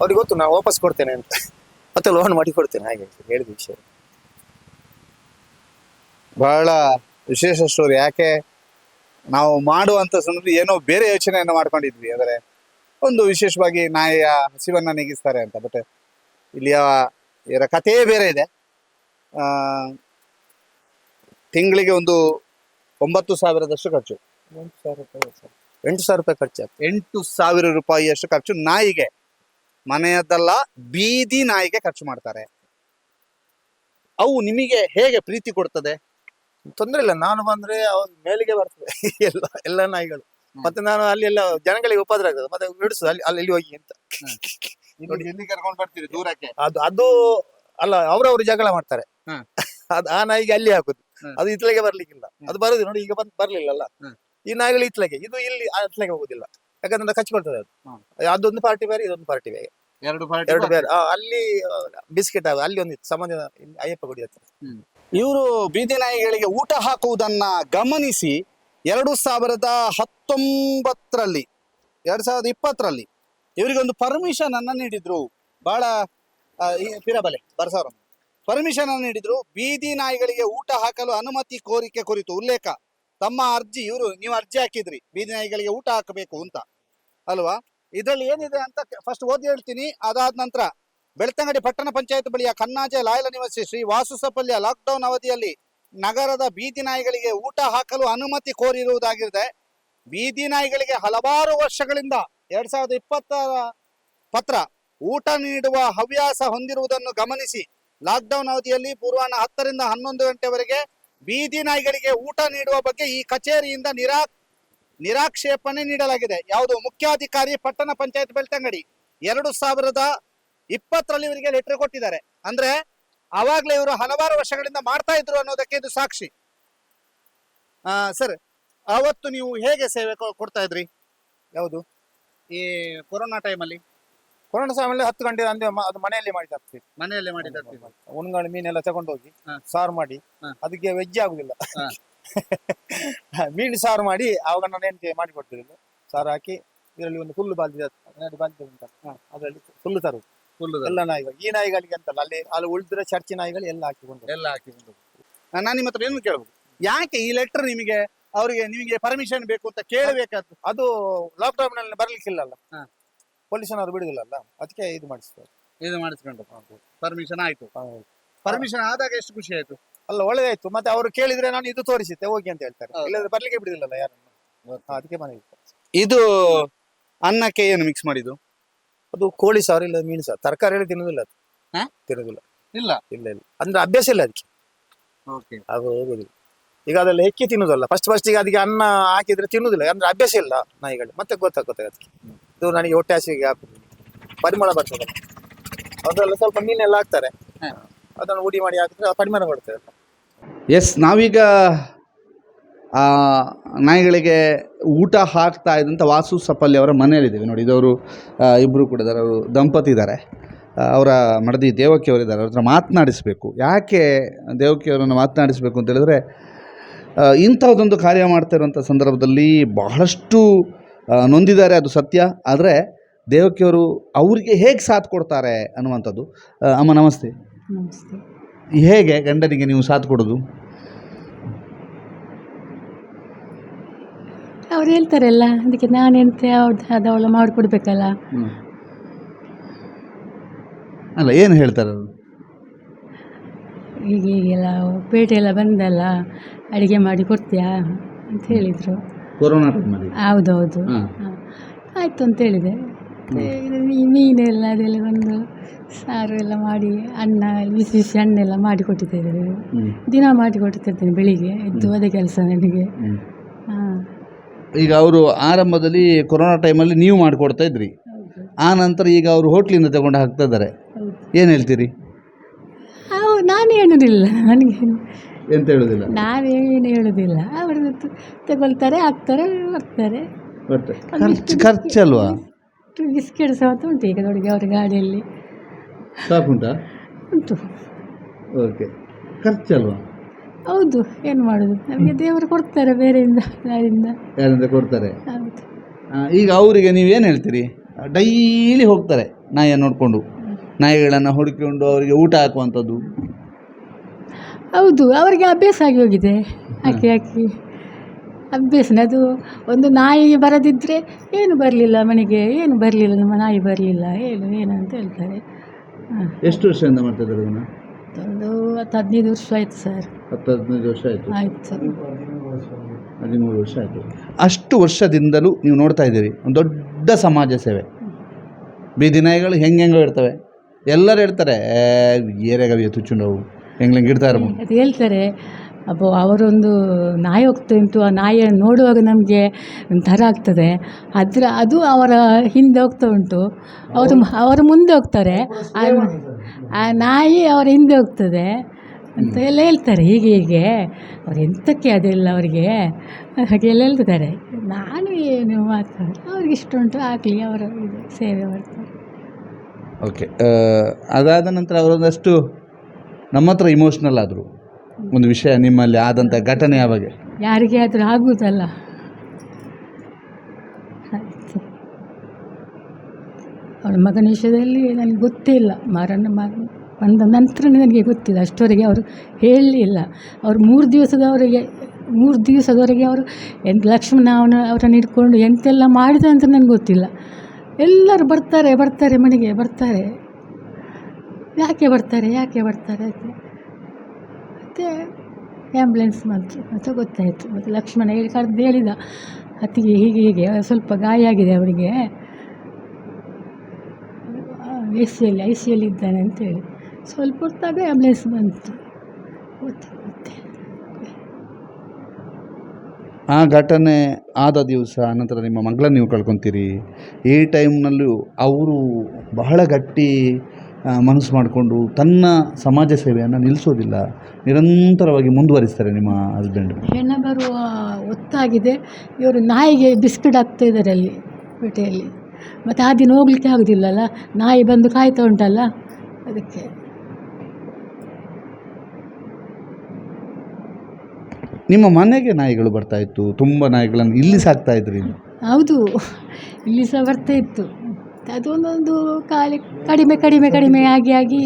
ಅವ್ರಿಗೆ ಗೊತ್ತು ನಾನು ವಾಪಸ್ ಕೊಡ್ತೇನೆ ಅಂತ. ಮತ್ತೆ ಲೋನ್ ಮಾಡಿ ಕೊಡ್ತೇನೆ ಹಾಗೆ ಹೇಳಿದ ವಿಷಯ. ಬಹಳ ವಿಶೇಷ ಸ್ಟೋರಿ ಯಾಕೆ? ನಾವು ಮಾಡುವಂತ ಸಂದರ್ಭದಲ್ಲಿ ಏನೋ ಬೇರೆ ಯೋಚನೆಯನ್ನು ಮಾಡ್ಕೊಂಡಿದ್ವಿ. ಆದರೆ ಒಂದು ವಿಶೇಷವಾಗಿ ನಾಯಿಯ ಹಸಿವನ್ನ ನೀಗಿಸ್ತಾರೆ ಅಂತ. ಬಟ್ ಇಲ್ಲಿಯ ಇದರ ಕಥೆಯೇ ಬೇರೆ ಇದೆ. ಆ ತಿಂಗಳಿಗೆ ಒಂದು ಒಂಬತ್ತು ಸಾವಿರದಷ್ಟು ಖರ್ಚು. ಎಂಟು ಸಾವಿರ ರೂಪಾಯಿ ಖರ್ಚು ಎಂಟು ಸಾವಿರ ರೂಪಾಯಿ ಖರ್ಚಾಗ್ತದೆ ಎಂಟು ಸಾವಿರ ರೂಪಾಯಿಯಷ್ಟು ಖರ್ಚು. ನಾಯಿಗೆ ಮನೆಯದ್ದಲ್ಲ ಬೀದಿ ನಾಯಿಗೆ ಖರ್ಚು ಮಾಡ್ತಾರೆ. ಅವು ನಿಮಗೆ ಹೇಗೆ ಪ್ರೀತಿ ಕೊಡ್ತದೆ? ತೊಂದ್ರೆ ಇಲ್ಲ. ನಾನು ಬಂದ್ರೆ ಅವ್ರ ಮೇಲಿಗೆ ಬರ್ತದೆ. *laughs* ಎಲ್ಲ ಎಲ್ಲ ನಾಯಿಗಳು. ಮತ್ತೆ ನಾನು ಅಲ್ಲಿ ಎಲ್ಲ ಜನಗಳಿಗೆ ಉಪದ್ರ ಆಗ್ತದೆ. ಮತ್ತೆ ಬಿಡಿಸು ಅಲ್ಲಿ ಅಲ್ಲಿ ಇಲ್ಲಿ ಹೋಗಿ ಅಂತ. ನೋಡಿ *laughs* ಎಲ್ಲಿ ಕರ್ಕೊಂಡು ಬರ್ತೀರಿ ದೂರಕ್ಕೆ? ಅದು ಅದು ಅಲ್ಲ ಅವ್ರವ್ರು ಜಗಳ ಮಾಡ್ತಾರೆ. *laughs* ಅದು ಆ ನಾಯಿಗೆ ಅಲ್ಲಿ ಹಾಕುದು. ಅದು ಇತ್ಲಿಗೆ ಬರ್ಲಿಕ್ಕಿಲ್ಲ. ಅದು ಬರುದು ನೋಡಿ ಈಗ ಬಂದ್ ಬರ್ಲಿಲ್ಲಲ್ಲ. ಈ ನಾಯಿಗಳು ಇತ್ಲಾಗೆ ಇದು ಇಲ್ಲಿ ಅತ್ಲಾಗೆ ಹೋಗುದಿಲ್ಲ. ಯಾಕಂದ್ರೆ ಕಚ್ಕೊಳ್ತದೆ ಅದು. ಅದೊಂದು ಪಾರ್ಟಿ ಬೇರೆ ಇದೊಂದು ಪಾರ್ಟಿ ಬೇರೆ. ಎರಡು ಎರಡು ಬೇರೆ. ಆ, ಅಲ್ಲಿ ಬಿಸ್ಕೆಟ್ ಅಲ್ಲಿ ಒಂದು ಸಂಬಂಧ ಇಲ್ಲಿ ಅಯ್ಯಪ್ಪ ಗುಡಿ ಹತ್ರ. ಇವರು ಬೀದಿ ನಾಯಿಗಳಿಗೆ ಊಟ ಹಾಕುವುದನ್ನ ಗಮನಿಸಿ ಎರಡು ಸಾವಿರದ ಹತ್ತೊಂಬತ್ತರಲ್ಲಿ ಎರಡು ಸಾವಿರದ ಇಪ್ಪತ್ತರಲ್ಲಿ ಇವರಿಗೆ ಒಂದು ಪರ್ಮಿಷನ್ ಅನ್ನ ನೀಡಿದ್ರು. ಬಹಳ ಆ, ಈ ಪಿರಬಲೆ ಬರ್ಸಾರ. ಪರ್ಮಿಷನ್ ಅನ್ನು ನೀಡಿದ್ರು. ಬೀದಿ ನಾಯಿಗಳಿಗೆ ಊಟ ಹಾಕಲು ಅನುಮತಿ ಕೋರಿಕೆ ಕುರಿತು ಉಲ್ಲೇಖ. ತಮ್ಮ ಅರ್ಜಿ, ಇವರು ನೀವು ಅರ್ಜಿ ಹಾಕಿದ್ರಿ, ಬೀದಿ ನಾಯಿಗಳಿಗೆ ಊಟ ಹಾಕಬೇಕು ಅಂತ. ಅಲ್ವಾ? ಇದರಲ್ಲಿ ಏನಿದೆ ಅಂತ ಫಸ್ಟ್ ಓದಿ ಹೇಳ್ತೀನಿ. ಅದಾದ ನಂತರ ಬೆಳ್ತಂಗಡಿ ಪಟ್ಟಣ ಪಂಚಾಯತ್ ಬಳಿಯ ಕನ್ನಾಜೆ ಲಾಯಲ ನಿವಾಸಿ ಶ್ರೀ ವಾಸುಸಪಲ್ಯ ಲಾಕ್ಡೌನ್ ಅವಧಿಯಲ್ಲಿ ನಗರದ ಬೀದಿ ನಾಯಿಗಳಿಗೆ ಊಟ ಹಾಕಲು ಅನುಮತಿ ಕೋರಿರುವುದಾಗಿದೆ. ಬೀದಿ ನಾಯಿಗಳಿಗೆ ಹಲವಾರು ವರ್ಷಗಳಿಂದ ಎರಡ್ ಸಾವಿರದ ಇಪ್ಪತ್ತರ ಪತ್ರ ಊಟ ನೀಡುವ ಹವ್ಯಾಸ ಹೊಂದಿರುವುದನ್ನು ಗಮನಿಸಿ ಲಾಕ್ಡೌನ್ ಅವಧಿಯಲ್ಲಿ ಪೂರ್ವಾಹ್ನ ಹತ್ತರಿಂದ ಹನ್ನೊಂದು ಗಂಟೆವರೆಗೆ ಬೀದಿ ನಾಯಿಗಳಿಗೆ ಊಟ ನೀಡುವ ಬಗ್ಗೆ ಈ ಕಚೇರಿಯಿಂದ ನಿರಾ ನಿರಾಕ್ಷೇಪಣೆ ನೀಡಲಾಗಿದೆ. ಯಾವುದು? ಮುಖ್ಯಾಧಿಕಾರಿ ಪಟ್ಟಣ ಪಂಚಾಯತ್ ಬೆಳ್ತಂಗಡಿ. ಎರಡು ಸಾವಿರದ ಇಪ್ಪತ್ತರಲ್ಲಿ ಇವರಿಗೆ ಲೆಟರ್ ಕೊಟ್ಟಿದ್ದಾರೆ. ಅಂದ್ರೆ ಅವಾಗ್ಲೇ ಇವರು ಹಲವಾರು ವರ್ಷಗಳಿಂದ ಮಾಡ್ತಾ ಇದ್ರು ಅನ್ನೋದಕ್ಕೆ ಇದು ಸಾಕ್ಷಿ. ಆ, ಸರ್, ಅವತ್ತು ನೀವು ಹೇಗೆ ಸೇವೆ ಕೊಡ್ತಾ ಇದ್ರಿ? ಯಾವುದು? ಈ ಕೊರೋನಾ ಟೈಮಲ್ಲಿ ಕೊರೋನಾ ಸಮಯದಲ್ಲಿ ಹತ್ತು ಗಂಟೆ ಅಂದ್ರೆ ಮ- ಅದು ಮನೆಯಲ್ಲಿ ಮಾಡಿ ತರ್ತೀವಿ. ಮನೆಯಲ್ಲೇ ತರ್ತೀವಿ. ಉಣ್ಗಾಳು ಮೀನೆಲ್ಲ ತಗೊಂಡೋಗಿ ಹೋಗಿ ಸಾರು ಮಾಡಿ ಹ. ಅದಕ್ಕೆ ವೆಜ್ ಆಗುದಿಲ್ಲ. ಮೀನ್ ಮೀನು ಸಾರು ಮಾಡಿ ಅವಾಗ ನಾನು ಏನು ಮಾಡಿ ಕೊಡ್ತೀವಿ ಸಾರು ಹಾಕಿ ಇದರಲ್ಲಿ ಒಂದು ಹುಲ್ಲು ಬಾಲ್ದಿ ಎರಡು ಬಾಲ್ದಿ ಉಂಟಲ್ಲ. ಅದರಲ್ಲಿ ಹುಲ್ಲು ತರುದು. ಎಲ್ಲ ನಾಯಿಗಳು ಈ ನಾಯಿಗಳಿಗೆ ಅಂತಲ್ಲ ಅಲ್ಲಿ ಅಲ್ಲಿ ಉಳಿದ್ರೆ ಚರ್ಚಿ ನಾಯಿಗಳು ಎಲ್ಲ ಹಾಕಿಕೊಂಡು ಎಲ್ಲ ಹಾಕಿ ನಾನು ನಿಮ್ಮ ಹತ್ರ ಏನು ಕೇಳ್ಬೇಕು? ಯಾಕೆ ಈ ಲೆಟರ್ ನಿಮಗೆ ಅವರಿಗೆ ನಿಮಗೆ ಪರ್ಮಿಷನ್ ಬೇಕು ಅಂತ ಕೇಳಬೇಕಾದ್ದು? ಅದು ಲಾಕ್ಡೌನ್ ಅಲ್ಲಿ ಬರ್ಲಿಕ್ಕಿಲ್ಲಲ್ಲ. ಹ. ಪೊಲೀಸನವರು ಬಿಡುದಿಲ್ಲಲ್ಲ? ಅದಕ್ಕೆ ಇದು ಮಾಡಿಸ್ತಾರೆ. ಇದು ಮಾಡಿಸ್ಕೊಂಡು ಪರ್ಮಿಷನ್ ಆಯ್ತು. ಪರ್ಮಿಷನ್ ಆದಾಗ ಎಷ್ಟು ಖುಷಿ ಆಯ್ತು? ಅಲ್ಲ ಒಳ್ಳೇದಾಯ್ತು. ಮತ್ತೆ ಅವರು ಕೇಳಿದ್ರೆ ನಾನು ಇದು ತೋರಿಸಿದ್ದೆ ಹೋಗಿ ಅಂತ ಹೇಳ್ತಾರೆ. ಇಲ್ಲದ್ರೆ ಬರ್ಲಿಕ್ಕೆ ಬಿಡುದಿಲ್ಲಲ್ಲ ಯಾರನ್ನು? ಅದಕ್ಕೆ ಮನೆ ಇದು ಅನ್ನಕ್ಕೆ ಏನು ಮಿಕ್ಸ್ ಮಾಡಿದ್ದು? ಅದು ಕೋಳಿ ಸಾರು ಇಲ್ಲ ಮೀನು ಸಾರು. ತರಕಾರಿ ಎಲ್ಲ ತಿನ್ನೋದಿಲ್ಲ ಅದು. ಹಾ? ತಿನ್ನುದಿಲ್ಲ. ಇಲ್ಲ? ಇಲ್ಲ ಇಲ್ಲ. ಅಂದ್ರೆ ಅಭ್ಯಾಸ ಇಲ್ಲ ಅದಕ್ಕೆ. ಓಕೆ. ಅದು ಹೋಗುದಿಲ್ಲ. ಈಗ ಅದೆಲ್ಲ ಹೆಕ್ಕಿ ತಿನ್ನುದಲ್ಲ. ಫಸ್ಟ್ ಫಸ್ಟ್ ಈಗ ಅದಕ್ಕೆ ಅನ್ನ ಹಾಕಿದ್ರೆ ತಿನ್ನುದಿಲ್ಲ. ಅಂದ್ರೆ ಅಭ್ಯಾಸ ಇಲ್ಲ ನಾಯಿಗಳು ಮತ್ತೆ ಗೊತ್ತಾಗುತ್ತೆ ಅದಕ್ಕೆ. ಇದು ನನಗೆ ಹೊಟ್ಟೆ ಹಸಿವಿಗೆ ಹಾಕುದು ಪರಿಮಳ ಬರ್ತದೆ. ಅದರಲ್ಲಿ ಸ್ವಲ್ಪ ಮೀನೆಲ್ಲ ಹಾಕ್ತಾರೆ. ಅದನ್ನು ಉಡಿ ಮಾಡಿ ಹಾಕಿದ್ರೆ ಆ ಪರಿಮಳ ಬರ್ತದೆ. ಎಸ್ ನಾವೀಗ ಆ ನಾಯಿಗಳಿಗೆ ಊಟ ಹಾಕ್ತಾ ಇದ್ದಂಥ ವಾಸು ಸಪಲ್ಲಿ ಅವರ ಮನೆಯಲ್ಲಿದ್ದೀವಿ ನೋಡಿ ಇದವರು ಇಬ್ಬರು ಕೂಡ ಇದ್ದಾರೆ. ಅವರು ದಂಪತಿ ಇದ್ದಾರೆ. ಅವರ ಮಡದಿ ದೇವಕಿ ಅವರಿದ್ದಾರೆ ಅವ್ರ ಹತ್ರ ಮಾತನಾಡಿಸಬೇಕು. ಯಾಕೆ ದೇವಕಿ ಅವರನ್ನು ಮಾತನಾಡಿಸಬೇಕು ಅಂತ ಹೇಳಿದ್ರೆ ಇಂಥದ್ದೊಂದು ಕಾರ್ಯ ಮಾಡ್ತಾ ಇರುವಂಥ ಸಂದರ್ಭದಲ್ಲಿ ಬಹಳಷ್ಟು ನೊಂದಿದ್ದಾರೆ ಅದು ಸತ್ಯ. ಆದರೆ ದೇವಕಿಯವರು ಅವರಿಗೆ ಹೇಗೆ ಸಾಥ್ ಕೊಡ್ತಾರೆ ಅನ್ನುವಂಥದ್ದು. ಅಮ್ಮ ನಮಸ್ತೆ. ನಮಸ್ತೆ. ಹೇಗೆ ಗಂಡನಿಗೆ ನೀವು ಸಾಥ್ ಕೊಡೋದು? ಅವ್ರು ಹೇಳ್ತಾರಲ್ಲ ಅದಕ್ಕೆ ನಾನೆಂತ ಅವ್ರದ್ದು ಅದವಳ ಮಾಡಿಕೊಡ್ಬೇಕಲ್ಲ. ಅಲ್ಲ ಏನು ಹೇಳ್ತಾರೆ ಅದು ಈಗೆಲ್ಲ ಹೀಗೆಲ್ಲ ಪೇಟೆ ಎಲ್ಲ ಬಂದಲ್ಲ ಅಡುಗೆ ಮಾಡಿ ಕೊಡ್ತೀಯಾ ಅಂತ ಹೇಳಿದರು. ಕೊರೋನಾ ಟೈಮಲ್ಲಿ ಹೌದೌದು. ಹಾಂ. ಹಾಂ ಆಯಿತು ಅಂತ ಹೇಳಿದೆ. ಮೀನೆಲ್ಲ ಅದೆಲ್ಲ ಬಂದು ಸಾರು ಎಲ್ಲ ಮಾಡಿ ಅನ್ನ ಬಿಸಿ ಬಿಸಿ ಹಣ್ಣೆಲ್ಲ ಮಾಡಿ ಕೊಟ್ಟಿದ್ದೇವೆ. ದಿನ ಮಾಡಿ ಕೊಡ್ತಿರ್ತೇನೆ ಬೆಳಿಗ್ಗೆ ಎದ್ದು ಅದೇ ಕೆಲಸ ನನಗೆ. ಹಾಂ. ಈಗ ಅವರು ಆರಂಭದಲ್ಲಿ ಕೊರೋನಾ ಟೈಮಲ್ಲಿ ನೀವು ಮಾಡಿಕೊಡ್ತಾ ಇದ್ರಿ. ಆ ನಂತರ ಈಗ ಅವರು ಹೋಟ್ಲಿಂದ ತಗೊಂಡು ಹಾಕ್ತಾ ಇದ್ದಾರೆ. ಏನು ಹೇಳ್ತೀರಿ? ನಾನು ಹೇಳೋದಿಲ್ಲ. ನನಗೆ ಎಂತ ಹೇಳೋದಿಲ್ಲ? ನಾವೇನು ಹೇಳೋದಿಲ್ಲ. ಅವರು ತಗೊಳ್ತಾರೆ ಹಾಕ್ತಾರೆ ಬರ್ತಾರೆ ಖರ್ಚು ಖರ್ಚಲ್ವಾ ಬಿಸ್ಕೆಟ್ ಸಹ ಉಂಟು ಈಗ ನೋಡಿ ಅವ್ರ ಗಾಡಿಯಲ್ಲಿ. ಸಾಕುಂಟಾ? ಉಂಟು. ಓಕೆ. ಖರ್ಚಲ್ವಾ ಹೌದು ಏನು ಮಾಡೋದು? ನಮಗೆ ದೇವರು ಕೊಡ್ತಾರೆ ಬೇರೆಯಿಂದ ಯಾರಿಂದ ಯಾರಿಂದ ಕೊಡ್ತಾರೆ? ಹೌದು. ಆ, ಈಗ ಅವರಿಗೆ ನೀವೇನು ಹೇಳ್ತೀರಿ? ಡೈಲಿ ಹೋಗ್ತಾರೆ ನಾಯಿಯನ್ನು ನೋಡಿಕೊಂಡು. ನಾಯಿಗಳನ್ನು ಹುಡುಕಿಕೊಂಡು ಅವರಿಗೆ ಊಟ ಹಾಕುವಂಥದ್ದು. ಹೌದು ಅವರಿಗೆ ಅಭ್ಯಾಸ ಆಗಿ ಹೋಗಿದೆ. ಹಾಕಿ ಹಾಕಿ ಅಭ್ಯಾಸನೇ ಅದು ಒಂದು ನಾಯಿ ಬರದಿದ್ದರೆ ಏನು ಬರಲಿಲ್ಲ ಮನೆಗೆ ಏನು ಬರಲಿಲ್ಲ ನಮ್ಮ ನಾಯಿ ಬರಲಿಲ್ಲ ಏನು ಏನು ಅಂತ ಹೇಳ್ತಾರೆ. ಹಾಂ. ಎಷ್ಟು ವರ್ಷದಿಂದ ಮಾಡ್ತಾ ಇದ್ದಾರೆ ಒಂದು ಹತ್ತು ಹದಿನೈದು ವರ್ಷ ಆಯ್ತು ಸರ್. ಹತ್ತು ಹದಿನೈದು ವರ್ಷ ಆಯಿತು. ಆಯ್ತು ಹದಿಮೂರು ವರ್ಷ ಆಯಿತು. ಅಷ್ಟು ವರ್ಷದಿಂದಲೂ ನೀವು ನೋಡ್ತಾ ಇದ್ದೀರಿ ಒಂದು ದೊಡ್ಡ ಸಮಾಜ ಸೇವೆ. ಬೀದಿ ನಾಯಿಗಳು ಹೆಂಗೆ ಹೆಂಗೋ ಇರ್ತವೆ. ಎಲ್ಲರೂ ಹೇಳ್ತಾರೆ ಏರೆಗವಿಯ ತುಚ್ಚುಂಡವು ಹೆಂಗೆ ಹೆಂಗೆ ಇಡ್ತಾ ಇರ್ಬೋದು ಅದು ಹೇಳ್ತಾರೆ ಅಬ್ಬೋ ಅವರೊಂದು ನಾಯಿ ಹೋಗ್ತಾ ಉಂಟು ಆ ನಾಯಿ ನೋಡುವಾಗ ನಮಗೆ ಒಂಥರ ಆಗ್ತದೆ. ಅದರ ಅದು ಅವರ ಹಿಂದೆ ಹೋಗ್ತಾ ಉಂಟು. ಅವರು ಅವರ ಮುಂದೆ ಹೋಗ್ತಾರೆ. ಆ ನಾಯಿ ಅವರ ಹಿಂದೆ ಹೋಗ್ತದೆ. ಅಂತ ಎಲ್ಲ ಹೇಳ್ತಾರೆ ಹೀಗೆ ಹೀಗೆ. ಅವ್ರು ಎಂಥಕ್ಕೆ ಅದೆಲ್ಲ ಅವರಿಗೆ? ಹಾಗೆಲ್ಲ ಹೇಳ್ತಾರೆ. ನಾನು ಏನು ಮಾತಾಡ ಅವ್ರಿಗೆ ಇಷ್ಟ ಉಂಟು ಆಗಲಿ ಅವರ ಸೇವೆ ಮಾಡ್ತಾರೆ. ಓಕೆ ಅದಾದ ನಂತರ ಅವರೊಂದಷ್ಟು ನಮ್ಮ ಹತ್ರ ಇಮೋಷ್ನಲ್ ಆದರು. ಒಂದು ವಿಷಯ ನಿಮ್ಮಲ್ಲಿ ಆದಂಥ ಘಟನೆ ಯಾವಾಗ? ಯಾರಿಗೆ ಆದರೂ ಆಗುವುದಲ್ಲ ಅವಳ ಮಗನ ವಿಷಯದಲ್ಲಿ ನನಗೆ ಗೊತ್ತೇ ಇಲ್ಲ. ಮರಣ ಮಗ ಬಂದ ನಂತರ ನನಗೆ ಗೊತ್ತಿಲ್ಲ ಅಷ್ಟವರೆಗೆ ಅವರು ಹೇಳಲಿಲ್ಲ ಅವರು ಮೂರು ದಿವಸದವರೆಗೆ ಮೂರು ದಿವಸದವರೆಗೆ ಅವರು ಎಂತ ಲಕ್ಷ್ಮಣ ಅವನ, ಅವರನ್ನು ಇಟ್ಕೊಂಡು ಎಂತೆಲ್ಲ ಮಾಡಿದ ಅಂತ ನನಗೆ ಗೊತ್ತಿಲ್ಲ. ಎಲ್ಲರೂ ಬರ್ತಾರೆ ಬರ್ತಾರೆ ಮನೆಗೆ, ಬರ್ತಾರೆ. ಯಾಕೆ ಬರ್ತಾರೆ ಯಾಕೆ ಬರ್ತಾರೆ ಅಂತ. ಮತ್ತು ಆ್ಯಂಬುಲೆನ್ಸ್ ಬಂತು ಅಂತ ಗೊತ್ತಾಯಿತು. ಮತ್ತು ಲಕ್ಷ್ಮಣ ಹೇಳಿ, ಕರೆದು ಹೇಳಿದ. ಅತ್ತಿಗೆ ಹೀಗೆ ಹೀಗೆ. ಸ್ವಲ್ಪ ಗಾಯ ಆಗಿದೆ ಅವರಿಗೆ ಎ ಸಿಯಲ್ಲಿ ಐ ಸಿಯಲ್ಲಿ ಇದ್ದಾನೆ ಅಂತೇಳಿ ಸ್ವಲ್ಪ ಹೊತ್ತಾಗ ಆ್ಯಂಬುಲೆನ್ಸ್ ಬಂತು. ಗೊತ್ತೆ ಗೊತ್ತೆ ಆ ಘಟನೆ ಆದ ದಿವಸ, ನಂತರ ನಿಮ್ಮ ಮಗಳನ್ನು ನೀವು ಕಳ್ಕೊತೀರಿ. ಈ ಟೈಮ್ನಲ್ಲೂ ಅವರು ಬಹಳ ಗಟ್ಟಿ ಮನಸ್ಸು ಮಾಡಿಕೊಂಡು ತನ್ನ ಸಮಾಜ ಸೇವೆಯನ್ನು ನಿಲ್ಲಿಸೋದಿಲ್ಲ. ನಿರಂತರವಾಗಿ ಮುಂದುವರಿಸ್ತಾರೆ ನಿಮ್ಮ ಹಸ್ಬೆಂಡ್ ಹೆಣ್ಣು ಬರುವ ಹೊತ್ತಾಗಿದೆ ಇವರು ನಾಯಿಗೆ ಬಿಸ್ಕಿಟ್ ಹಾಕ್ತಾ ಇದ್ದಾರೆ ಅಲ್ಲಿ ಪೇಟೆಯಲ್ಲಿ. ಮತ್ತು ಆ ದಿನ ಹೋಗ್ಲಿಕ್ಕೆ ಆಗೋದಿಲ್ಲಲ್ಲ? ನಾಯಿ ಬಂದು ಕಾಯ್ತಾ ಉಂಟಲ್ಲ? ಅದಕ್ಕೆ. ನಿಮ್ಮ ಮನೆಗೆ ನಾಯಿಗಳು ಬರ್ತಾ ಇತ್ತು. ತುಂಬ ನಾಯಿಗಳನ್ನು ಇಲ್ಲಿ ಸಾಕ್ತಾ ಇದ್ರಿ ಹೌದು. ಇಲ್ಲಿ ಸಹ ಬರ್ತಾ ಇತ್ತು. ಅದು ಒಂದೊಂದು ಕಾಲಿ ಕಡಿಮೆ ಕಡಿಮೆ ಕಡಿಮೆ ಆಗಿ ಆಗಿ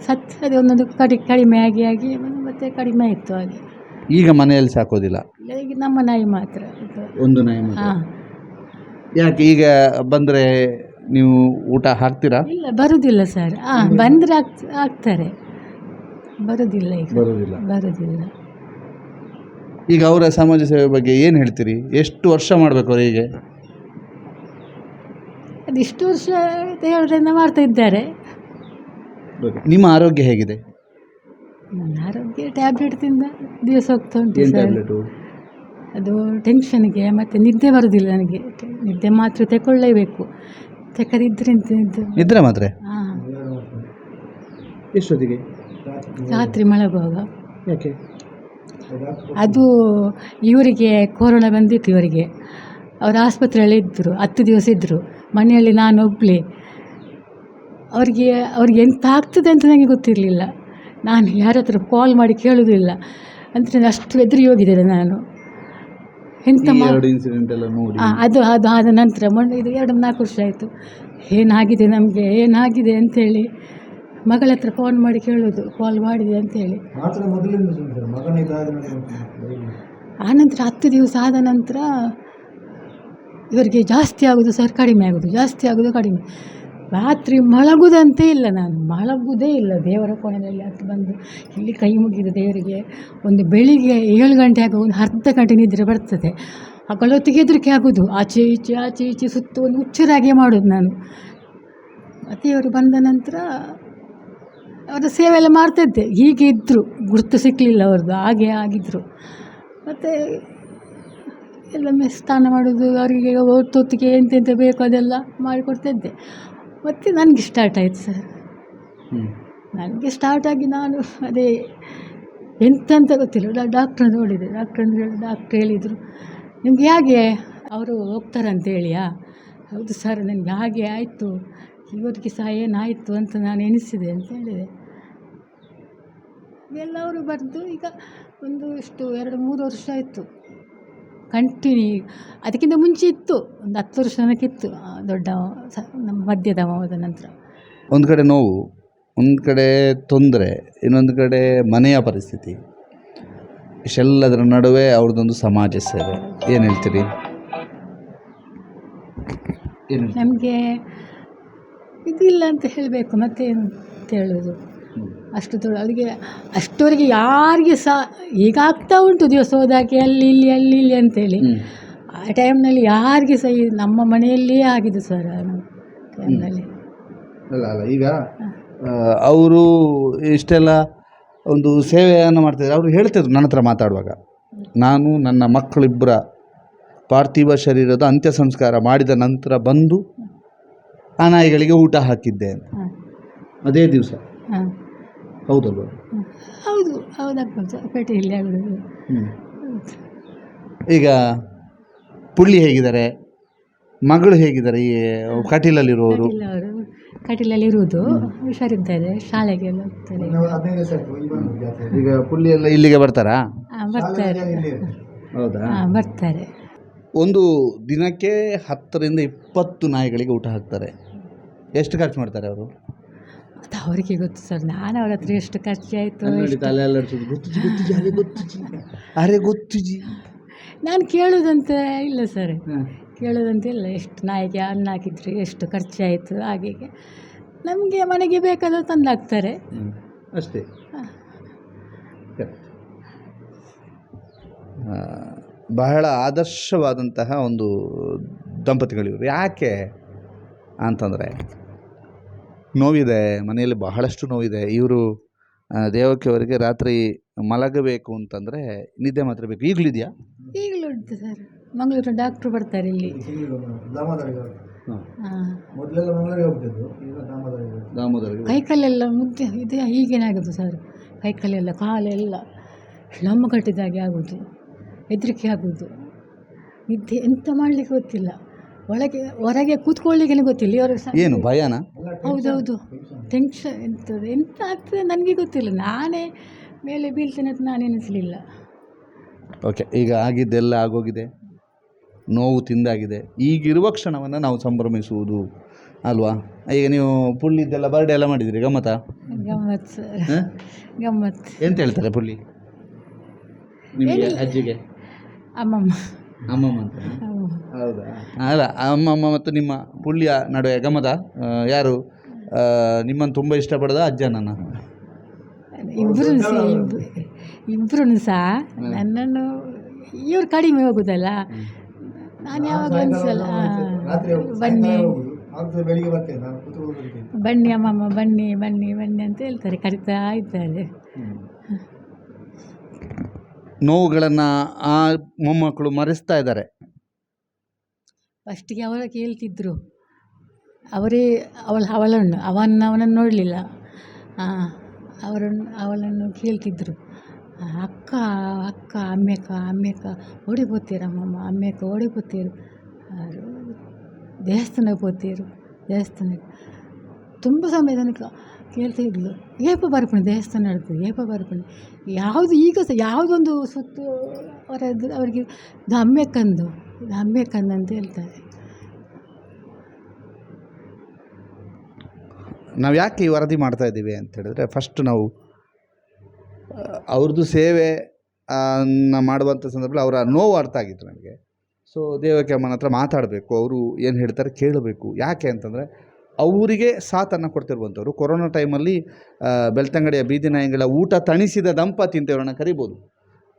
ಸತ್ತದೆ ಅದು ಒಂದೊಂದು ಕಡಿ ಕಡಿಮೆ ಆಗಿ ಆಗಿ ಮತ್ತೆ ಕಡಿಮೆ ಆಯಿತು ಹಾಗೆ. ಈಗ ಮನೆಯಲ್ಲಿ ಸಾಕೋದಿಲ್ಲ? ಇಲ್ಲ ಈಗ ನಮ್ಮ ನಾಯಿ ಮಾತ್ರ. ಇದು. ಒಂದು ನಾಯಿ ಮಾತ್ರ. ಹಾಂ. ಯಾಕೆ ಈಗ ಬಂದರೆ ನೀವು ಊಟ ಹಾಕ್ತೀರಾ? ಇಲ್ಲ ಬರುವುದಿಲ್ಲ ಸರ್. ಹಾಂ ಬಂದರೆ ಹಾಕ್ ಹಾಕ್ತಾರೆ. ಬರೋದಿಲ್ಲ ಈಗ. ಬರುವುದಿಲ್ಲ ಬರೋದಿಲ್ಲ. ಈಗ ಅವರ ಸಮಾಜ ಸೇವೆ ಬಗ್ಗೆ ಏನು ಹೇಳ್ತೀರಿ? ಎಷ್ಟು ವರ್ಷ ಮಾಡಬೇಕು ಅವರಿಗೆ ಅದಿಷ್ಟು ವರ್ಷ ದೇವರಿಂದ ಮಾಡ್ತಾ ಇದ್ದಾರೆ. ನಿಮ್ಮ ಆರೋಗ್ಯ ಹೇಗಿದೆ? ನನ್ನ ಆರೋಗ್ಯ ಟ್ಯಾಬ್ಲೆಟ್ ತಿಂದ ದಿವಸ ಹೋಗ್ತಾ ಉಂಟು ಸರ್. ಅದು ಟೆನ್ಷನ್ಗೆ ಮತ್ತು ನಿದ್ದೆ ಬರೋದಿಲ್ಲ ನನಗೆ. ನಿದ್ದೆ ಮಾತ್ರ ತಗೊಳ್ಳೇಬೇಕು ತಕ್ಕದಿದ್ದರೆ ನಿದ್ರೆ ಮಾತ್ರೆ? ಹಾಂ. ಎಷ್ಟೊತ್ತಿಗೆ? ರಾತ್ರಿ ಮಲಗುವಾಗ. ಯಾಕೆ? ಅದು ಇವರಿಗೆ ಕೊರೋನಾ ಬಂದಿತ್ತು ಇವರಿಗೆ. ಅವರು ಆಸ್ಪತ್ರೆಯಲ್ಲಿ ಇದ್ದರು ಹತ್ತು ದಿವಸ ಇದ್ದರು. ಮನೆಯಲ್ಲಿ ನಾನು ಒಬ್ಬಳೇ ಅವರಿಗೆ ಅವ್ರಿಗೆ ಎಂತ ಆಗ್ತದೆ ಅಂತ ನನಗೆ ಗೊತ್ತಿರಲಿಲ್ಲ. ನಾನು ಯಾರ ಹತ್ರ ಕಾಲ್ ಮಾಡಿ ಕೇಳೋದಿಲ್ಲ. ಅಂದರೆ ಅಷ್ಟು ಹೆದರಿ ಹೋಗಿದ್ದೇನೆ ನಾನು. ಎಂತ ಅದು ಅದು ಆದ ನಂತರ ಮೊನ್ನೆ ಇದು ಎರಡು ನಾಲ್ಕು ವರ್ಷ ಆಯಿತು. ಏನಾಗಿದೆ ನಮಗೆ ಏನಾಗಿದೆ ಅಂಥೇಳಿ. ಮಗಳ ಹತ್ರ ಫೋನ್ ಮಾಡಿ ಕೇಳೋದು ಕಾಲ್ ಮಾಡಿದೆ ಅಂಥೇಳಿ. ಆನಂತರ ಹತ್ತು ದಿವಸ ಆದ ನಂತರ ಇವರಿಗೆ ಜಾಸ್ತಿ ಆಗೋದು ಸರ್ ಕಡಿಮೆ ಆಗೋದು, ಜಾಸ್ತಿ ಆಗೋದು ಕಡಿಮೆ. ರಾತ್ರಿ ಮಲಗುದಂತೆ ಇಲ್ಲ ನಾನು ಮಲಗುವುದೇ ಇಲ್ಲ. ದೇವರ ಕೋಣೆಯಲ್ಲಿ ಹತ್ತು ಬಂದು ಇಲ್ಲಿ ಕೈ ಮುಗಿದು ದೇವರಿಗೆ ಒಂದು ಬೆಳಿಗ್ಗೆ ಏಳು ಗಂಟೆ ಆಗ ಒಂದು ಅರ್ಧ ಗಂಟೆ ನಿದ್ರೆ ಬರ್ತದೆ. ಹಗಲೊತ್ತಿಗೆ ಹೆದರಿಕೆ ಆಗೋದು. ಆಚೆ ಈಚೆ ಆಚೆ ಈಚೆ ಸುತ್ತ ಒಂದು ಹುಚ್ಚರಾಗೆ ಮಾಡೋದು ನಾನು. ಇವರು ಬಂದ ನಂತರ ಅವರ ಸೇವೆ ಎಲ್ಲ ಮಾಡ್ತಾಯಿದ್ದೆ ಹೀಗೆ ಇದ್ದರು ಗುರುತು ಸಿಕ್ಕಲಿಲ್ಲ ಅವ್ರದ್ದು. ಹಾಗೆ ಆಗಿದ್ದರು ಮತ್ತು ಎಲ್ಲೊಮ್ಮೆ ಸ್ನಾನ ಮಾಡೋದು ಅವರಿಗೆ ಹೊತ್ತೊತ್ತಿಗೆ ಎಂತೆಂತ ಬೇಕು ಅದೆಲ್ಲ ಮಾಡಿಕೊಡ್ತಿದ್ದೆ ಮತ್ತು ನನಗೆ ಸ್ಟಾರ್ಟ್ ಆಯಿತು ಸರ್. ನನಗೆ ಸ್ಟಾರ್ಟ್ ಆಗಿ ನಾನು ಅದೇ ಎಂತಂತ ಗೊತ್ತಿಲ್ಲ ಡಾಕ್ಟ್ರ್ ನೋಡಿದೆ. ಡಾಕ್ಟ್ರ್ ಅಂದ್ರೆ ಡಾಕ್ಟ್ರ್ ಹೇಳಿದರು. ನಿಮ್ಗೆ ಹೇಗೆ ಅವರು ಹೋಗ್ತಾರಂತ ಹೇಳಿಯಾ? ಹೌದು ಸರ್ ನನಗೆ ಹಾಗೆ ಆಯಿತು. ಇವತ್ತಿಗೆ ಸಹ ಏನಾಯಿತು ಅಂತ ನಾನು ಎನಿಸಿದೆ ಅಂತ ಹೇಳಿದೆ. ಎಲ್ಲ ಅವರು ಬರೆದು ಈಗ ಒಂದು ಇಷ್ಟು ಎರಡು ಮೂರು ವರ್ಷ ಆಯಿತು. ಕಂಟಿನ್ಯೂ ಅದಕ್ಕಿಂತ ಮುಂಚೆ ಇತ್ತು. ಒಂದು ಹತ್ತು ವರ್ಷ ತನಕ ಆ, ದೊಡ್ಡ ಸ ನಮ್ಮ ಮಧ್ಯದ ಹೋದ ನಂತರ. ಒಂದು ಕಡೆ ನೋವು ಒಂದು ಕಡೆ ತೊಂದರೆ ಇನ್ನೊಂದು ಕಡೆ ಮನೆಯ ಪರಿಸ್ಥಿತಿ. ಇಷ್ಟೆಲ್ಲದರ ನಡುವೆ ಅವ್ರದ್ದೊಂದು ಸಮಾಜ ಸೇವೆ. ಏನು ಹೇಳ್ತೀರಿ? ಏನು ನಮಗೆ ಇದಿಲ್ಲ ಅಂತ ಹೇಳಬೇಕು ಮತ್ತೇನು ಅಂತ ಹೇಳೋದು ಅಷ್ಟು ದೊಡ್ಡ ಅವರಿಗೆ ಅಷ್ಟವರೆಗೆ ಯಾರಿಗೆ ಸಹ ಈಗ ಆಗ್ತಾ ಉಂಟು ದಿವಸ ಹೋದಾಗೆ ಅಲ್ಲಿ ಇಲ್ಲಿ ಅಲ್ಲಿ ಇಲ್ಲಿ ಅಂತೇಳಿ. ಆ ಟೈಮ್ನಲ್ಲಿ ಯಾರಿಗೆ ಸಹ ಈ ನಮ್ಮ ಮನೆಯಲ್ಲಿಯೇ ಆಗಿದೆ ಸರ್ ಆ ಟೈಮ್ನಲ್ಲಿ ಅಲ್ಲ ಅಲ್ಲ ಈಗ ಅವರು ಇಷ್ಟೆಲ್ಲ ಒಂದು ಸೇವೆಯನ್ನು ಮಾಡ್ತಿದ್ದಾರೆ. ಅವರು ಹೇಳ್ತಿದ್ರು ನನ್ನ ಹತ್ರ ಮಾತಾಡುವಾಗ. ನಾನು ನನ್ನ ಮಕ್ಕಳಿಬ್ಬರ ಪಾರ್ಥಿವ ಶರೀರದ ಅಂತ್ಯ ಸಂಸ್ಕಾರ ಮಾಡಿದ ನಂತರ ಬಂದು ಆ ನಾಯಿಗಳಿಗೆ ಊಟ ಹಾಕಿದ್ದೆ ಅಂತ. ಅದೇ ದಿವಸ. ಹೌದಲ್ವ? ಹೌದು ಹೌದಾಗ್ಬೋದು. ಆಗೋದು ಈಗ ಪುಳ್ಳಿ ಹೇಗಿದ್ದಾರೆ? ಮಗಳು ಹೇಗಿದ್ದಾರೆ? ಈ ಕಟೀಲಲ್ಲಿರುವವರು? ಅವರು ಕಟೀಲಲ್ಲಿ ಇರುವುದು ಹುಷಾರಿದ್ದಾರೆ ಶಾಲೆಗೆಲ್ಲ ಹೋಗ್ತಾರೆ. ಇಲ್ಲಿ ಈಗ ಪುಳ್ಳಿ ಎಲ್ಲ ಇಲ್ಲಿಗೆ ಬರ್ತಾರಾ? ಬರ್ತಾರೆ. ಹೌದಾ? ಬರ್ತಾರೆ. ಒಂದು ದಿನಕ್ಕೆ ಹತ್ತರಿಂದ ಇಪ್ಪತ್ತು ನಾಯಿಗಳಿಗೆ ಊಟ ಹಾಕ್ತಾರೆ. ಎಷ್ಟು ಖರ್ಚು ಮಾಡ್ತಾರೆ ಅವರು? ಅದು ಅವರಿಗೆ ಗೊತ್ತು ಸರ್ ನಾನು ಅವ್ರ ಹತ್ರ ಎಷ್ಟು ಖರ್ಚಾಯಿತು ಅರೆ ಗೊತ್ತು ನಾನು ಕೇಳೋದಂತ ಇಲ್ಲ ಸರ್. ಕೇಳೋದಂತ ಇಲ್ಲ ಎಷ್ಟು ನಾಯಿಗೆ ಅನ್ನ ಹಾಕಿದ್ರಿ ಎಷ್ಟು ಖರ್ಚಾಯಿತು ಹಾಗೆ ಹೀಗೆ. ನಮಗೆ ಮನೆಗೆ ಬೇಕಾದ ತಂದು ಹಾಕ್ತಾರೆ ಅಷ್ಟೇ. ಬಹಳ ಆದರ್ಶವಾದಂತಹ ಒಂದು ದಂಪತಿಗಳಿವರು. ಯಾಕೆ ಅಂತಂದರೆ ನೋವಿದೆ ಮನೆಯಲ್ಲಿ ಬಹಳಷ್ಟು ನೋವಿದೆ. ಇವರು ದೇವಕ್ಕೆ ಅವರಿಗೆ ರಾತ್ರಿ ಮಲಗಬೇಕು ಅಂತಂದರೆ ನಿದ್ದೆ ಮಾತ್ರ ಬೇಕು. ಈಗಲಿದೆಯಾ ಈಗಲೂ ಉಂಟು ಸರ್ ಮಂಗಳೂರು ಡಾಕ್ಟ್ರು ಬರ್ತಾರೆ ಇಲ್ಲಿ. ದಾಮೋದರಿಗೆ ಕೈಕಾಲೆಲ್ಲ ಮುದ್ದೆ ಇದೆ ಹೀಗೇನಾಗೋದು ಸರ್ ಕೈಕಾಲೆಲ್ಲ ಕಾಲೆಲ್ಲ ನಮ್ಮ ಕಟ್ಟಿದಾಗೆ ಆಗೋದು ಹೆದರಿಕೆ ಆಗೋದು. ನಿದ್ದೆ ಎಂತ ಮಾಡಲಿಕ್ಕೆ ಗೊತ್ತಿಲ್ಲ. ಒಳಗೆ ಹೊರಗೆ ಕೂತ್ಕೊಳ್ಳಿಕ್ಕೆ ಗೊತ್ತಿಲ್ಲ ಇವರು ಸಹ ಏನು ಭಯನಾ? ಹೌದೌದು. ಟೆನ್ಷನ್ ಎಂಥದ್ದು ಎಂತ ಆಗ್ತದೆ ನನಗೆ ಗೊತ್ತಿಲ್ಲ. ನಾನೇ ಮೇಲೆ ಬೀಳ್ತೇನೆ ಅಂತ ನಾನು ಎನಿಸಲಿಲ್ಲ ಓಕೆ ಈಗ ಆಗಿದ್ದೆಲ್ಲ ಆಗೋಗಿದೆ. ನೋವು ತಿಂದಾಗಿದೆ. ಈಗಿರುವ ಕ್ಷಣವನ್ನು ನಾವು ಸಂಭ್ರಮಿಸುವುದು ಅಲ್ವಾ? ಈಗ ನೀವು ಪುಳ್ಳಿದ್ದೆಲ್ಲ ಬರ್ಡೇ ಎಲ್ಲ ಮಾಡಿದಿರಿ ಗಮ್ಮತ? ಗಮ್ಮತ್ ಸರ್ ಹಾಂ? ಗಮ್ಮತ್. ಎಂತ ಹೇಳ್ತಾರೆ ಪುಳ್ಳಿ? ನಿಮಗೆ ಅಜ್ಜಿಗೆ? ಅಮ್ಮಮ್ಮ. ಅಮ್ಮಮ್ಮ ಅಂತ. ಹೌದಾ? ಅಲ್ಲ ಅಮ್ಮಮ್ಮ ಮತ್ತು ನಿಮ್ಮ ಪುಳ್ಳಿಯ ನಡುವೆ ಗಮದ ಯಾರು? ನಿಮ್ಮನ್ನು ತುಂಬ ಇಷ್ಟಪಡದ ಅಜ್ಜನನ್ನ? ಇಬ್ಬರು ಇಬ್ರು ಇಬ್ಬರು ಸಹ ನನ್ನನ್ನು ಇವರು ಕಡಿಮೆ ಹೋಗುದಲ್ಲ. ನಾನು ಯಾವಾಗ ಒಂದ್ಸಲ ಬನ್ನಿ. ಬನ್ನಿ ಅಮ್ಮಮ್ಮ ಬನ್ನಿ ಬನ್ನಿ ಬನ್ನಿ ಅಂತ ಹೇಳ್ತಾರೆ ಕರಿತಾ ಇದ್ದಾರೆ. ನೋವುಗಳನ್ನು ಆ ಮೊಮ್ಮಕ್ಕಳು ಮರೆಸ್ತಾ ಇದ್ದಾರೆ. ಫಸ್ಟಿಗೆ ಅವಳು ಕೇಳ್ತಿದ್ದರು ಅವರೇ ಅವಳ, ಅವಳನ್ನು, ಅವನ್ನ ಅವನನ್ನು ನೋಡಲಿಲ್ಲ. ಅವರನ್ನು, ಅವಳನ್ನು ಕೇಳ್ತಿದ್ರು. ಅಕ್ಕ ಅಕ್ಕ ಅಕ್ಕ, ಅಮ್ಮೆಕ್ಕ ಅಮ್ಮೆಕ್ಕ ಅಮ್ಮಮ್ಮ ಅಮ್ಮೆಕ್ಕ ಓಡಿ ಅವರು ದೇವಸ್ಥಾನಕ್ಕೆ ಹೋಗ್ತೀರು. ದೇವಸ್ಥಾನಕ್ಕೆ. ತುಂಬ ಸಮಯ ತನಕ ಕೇಳ್ತಾ ಇದ್ಲು ಏಪ ಬರ್ಕೊಂಡು ದೇವಸ್ಥಾನ ನಡ್ತದೆ ಏಪ ಬರ್ಪಣೆ? ಯಾವುದು ಈಗ ಸಹ, ಯಾವುದೊಂದು ಸುತ್ತು ಅವರದ್ದು, ಅವರಿಗೆ ಅಮ್ಮೆಕ್ಕಂದು. ಹೇಳ್ತಾರೆ. ನಾವು ಯಾಕೆ ಈ ವರದಿ ಮಾಡ್ತಾ ಇದ್ದೀವಿ ಅಂತ ಹೇಳಿದ್ರೆ ಫಸ್ಟ್ ನಾವು ಅವ್ರದ್ದು ಸೇವೆ ಮಾಡುವಂಥ ಸಂದರ್ಭದಲ್ಲಿ ಅವರ ನೋವು ಅರ್ಥ ಆಗಿತ್ತು ನನಗೆ ಸೊ ದೇವಕ್ಕೆ ಅಮ್ಮನ ಹತ್ರ ಮಾತಾಡಬೇಕು, ಅವರು ಏನು ಹೇಳ್ತಾರೆ ಕೇಳಬೇಕು. ಯಾಕೆ ಅಂತಂದರೆ, ಅವರಿಗೆ ಸಾಥನ್ನು ಕೊಡ್ತಿರುವಂಥವ್ರು ಕೊರೋನಾ ಟೈಮಲ್ಲಿ ಬೆಳ್ತಂಗಡಿಯ ಬೀದಿ ನಾಯಿಗಳ ಊಟ ತಣಿಸಿದ ದಂಪತಿ ಅಂತ ಇವ್ರನ್ನ ಕರಿಬೋದು.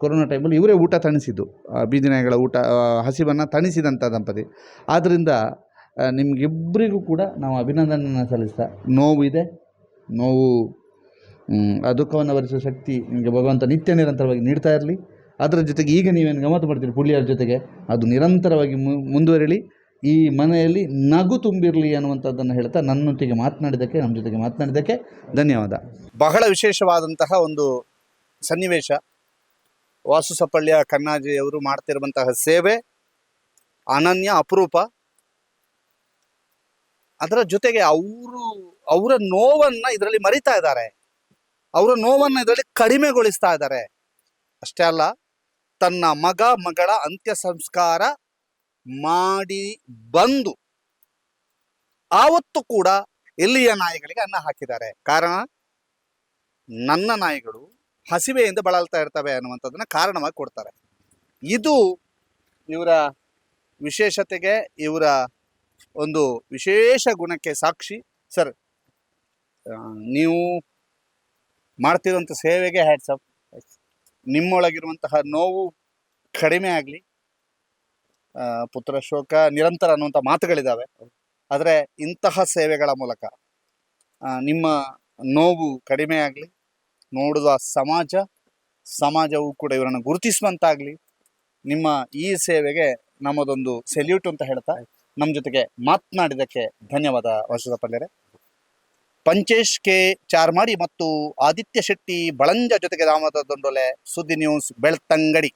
ಕೊರೋನಾ ಟೈಮಲ್ಲಿ ಇವರೇ ಊಟ ತಣಿಸಿದ್ದು. ಆ, ಬೀದಿ ನಾಯಿಗಳ ಊಟ ಹಸಿವನ್ನು ತಣಿಸಿದಂಥ ದಂಪತಿ. ಆದ್ದರಿಂದ ನಿಮಗಿಬ್ಬರಿಗೂ ಕೂಡ ನಾವು ಅಭಿನಂದನೆಯನ್ನು ಸಲ್ಲಿಸ್ತಾ ನೋವು ಮ್, ಆ ದುಃಖವನ್ನು ಭರಿಸುವ ಶಕ್ತಿ ನಿಮಗೆ ಭಗವಂತ ನಿತ್ಯ ನಿರಂತರವಾಗಿ ನೀಡ್ತಾ ಇರಲಿ. ಅದರ ಜೊತೆಗೆ ಈಗ ನೀವೇನು ಗಮತ ಮಾಡ್ತೀರಿ ಪುಳಿಯರ ಜೊತೆಗೆ ಅದು ನಿರಂತರವಾಗಿ ಮುಂದುವರಿಲಿ. ಈ ಮನೆಯಲ್ಲಿ ನಗು ತುಂಬಿರಲಿ ಅನ್ನುವಂಥದ್ದನ್ನು ಹೇಳ್ತಾ ನನ್ನೊಟ್ಟಿಗೆ ಮಾತನಾಡಿದ್ದಕ್ಕೆ ನಮ್ಮ ಜೊತೆಗೆ ಮಾತನಾಡಿದ್ದಕ್ಕೆ ಧನ್ಯವಾದ. ಬಹಳ ವಿಶೇಷವಾದಂತಹ ಒಂದು ಸನ್ನಿವೇಶ. ವಾಸು ಕಣ್ಣಾಜಿ ಕಣ್ಣಾಜಿಯವರು ಮಾಡ್ತಿರುವಂತಹ ಸೇವೆ ಅನನ್ಯ, ಅಪರೂಪ. ಅದರ ಜೊತೆಗೆ ಅವರು, ಅವರ ನೋವನ್ನ ಇದರಲ್ಲಿ ಮರಿತಾ ಇದ್ದಾರೆ. ಅವರ ನೋವನ್ನ ಇದರಲ್ಲಿ ಕಡಿಮೆಗೊಳಿಸ್ತಾ ಇದ್ದಾರೆ. ಅಷ್ಟೇ ಅಲ್ಲ, ತನ್ನ ಮಗ, ಮಗಳ ಅಂತ್ಯ ಸಂಸ್ಕಾರ ಮಾಡಿ ಬಂದು ಆವತ್ತು ಕೂಡ ಇಲ್ಲಿಯ ನಾಯಿಗಳಿಗೆ ಅನ್ನ ಹಾಕಿದ್ದಾರೆ. ಕಾರಣ, ನನ್ನ ನಾಯಿಗಳು ಹಸಿವೆಯಿಂದ ಬಳಲ್ತಾ ಇರ್ತವೆ ಅನ್ನುವಂಥದ್ದನ್ನು ಕಾರಣವಾಗಿ ಕೊಡ್ತಾರೆ. ಇದು ಇವರ ವಿಶೇಷತೆಗೆ, ಇವರ ಒಂದು ವಿಶೇಷ ಗುಣಕ್ಕೆ ಸಾಕ್ಷಿ. ಸರ್ ನೀವು ಮಾಡ್ತಿರುವಂಥ ಸೇವೆಗೆ ಹ್ಯಾಟ್ಸಪ್ ನಿಮ್ಮೊಳಗಿರುವಂತಹ ನೋವು ಕಡಿಮೆ ಆಗಲಿ ಪುತ್ರ ಶೋಕ ನಿರಂತರ ಅನ್ನುವಂಥ ಮಾತುಗಳಿದ್ದಾವೆ ಆದರೆ ಇಂತಹ ಸೇವೆಗಳ ಮೂಲಕ ನಿಮ್ಮ ನೋವು ಕಡಿಮೆ ಆಗಲಿ ನೋಡುವ ಸಮಾಜ, ಸಮಾಜವು ಕೂಡ ಇವರನ್ನು ಗುರುತಿಸುವಂತಾಗಲಿ. ನಿಮ್ಮ ಈ ಸೇವೆಗೆ ನಮ್ಮದೊಂದು ಸೆಲ್ಯೂಟ್ ಅಂತ ಹೇಳ್ತಾ ನಮ್ಮ ಜೊತೆಗೆ ಮಾತನಾಡಿದಕ್ಕೆ ಧನ್ಯವಾದ ವರ್ಷದ ಪಲ್ಯರೆ ಪಂಚೇಶ್ ಕೆ ಚಾರ್ಮಾಡಿ ಮತ್ತು ಆದಿತ್ಯ ಶೆಟ್ಟಿ, ಬಳಂಜ ಜೊತೆಗೆ ರಾಮದ ದೊಂಡೊಲೆ, ಸುದ್ದಿ ನ್ಯೂಸ್ ಬೆಳ್ತಂಗಡಿ.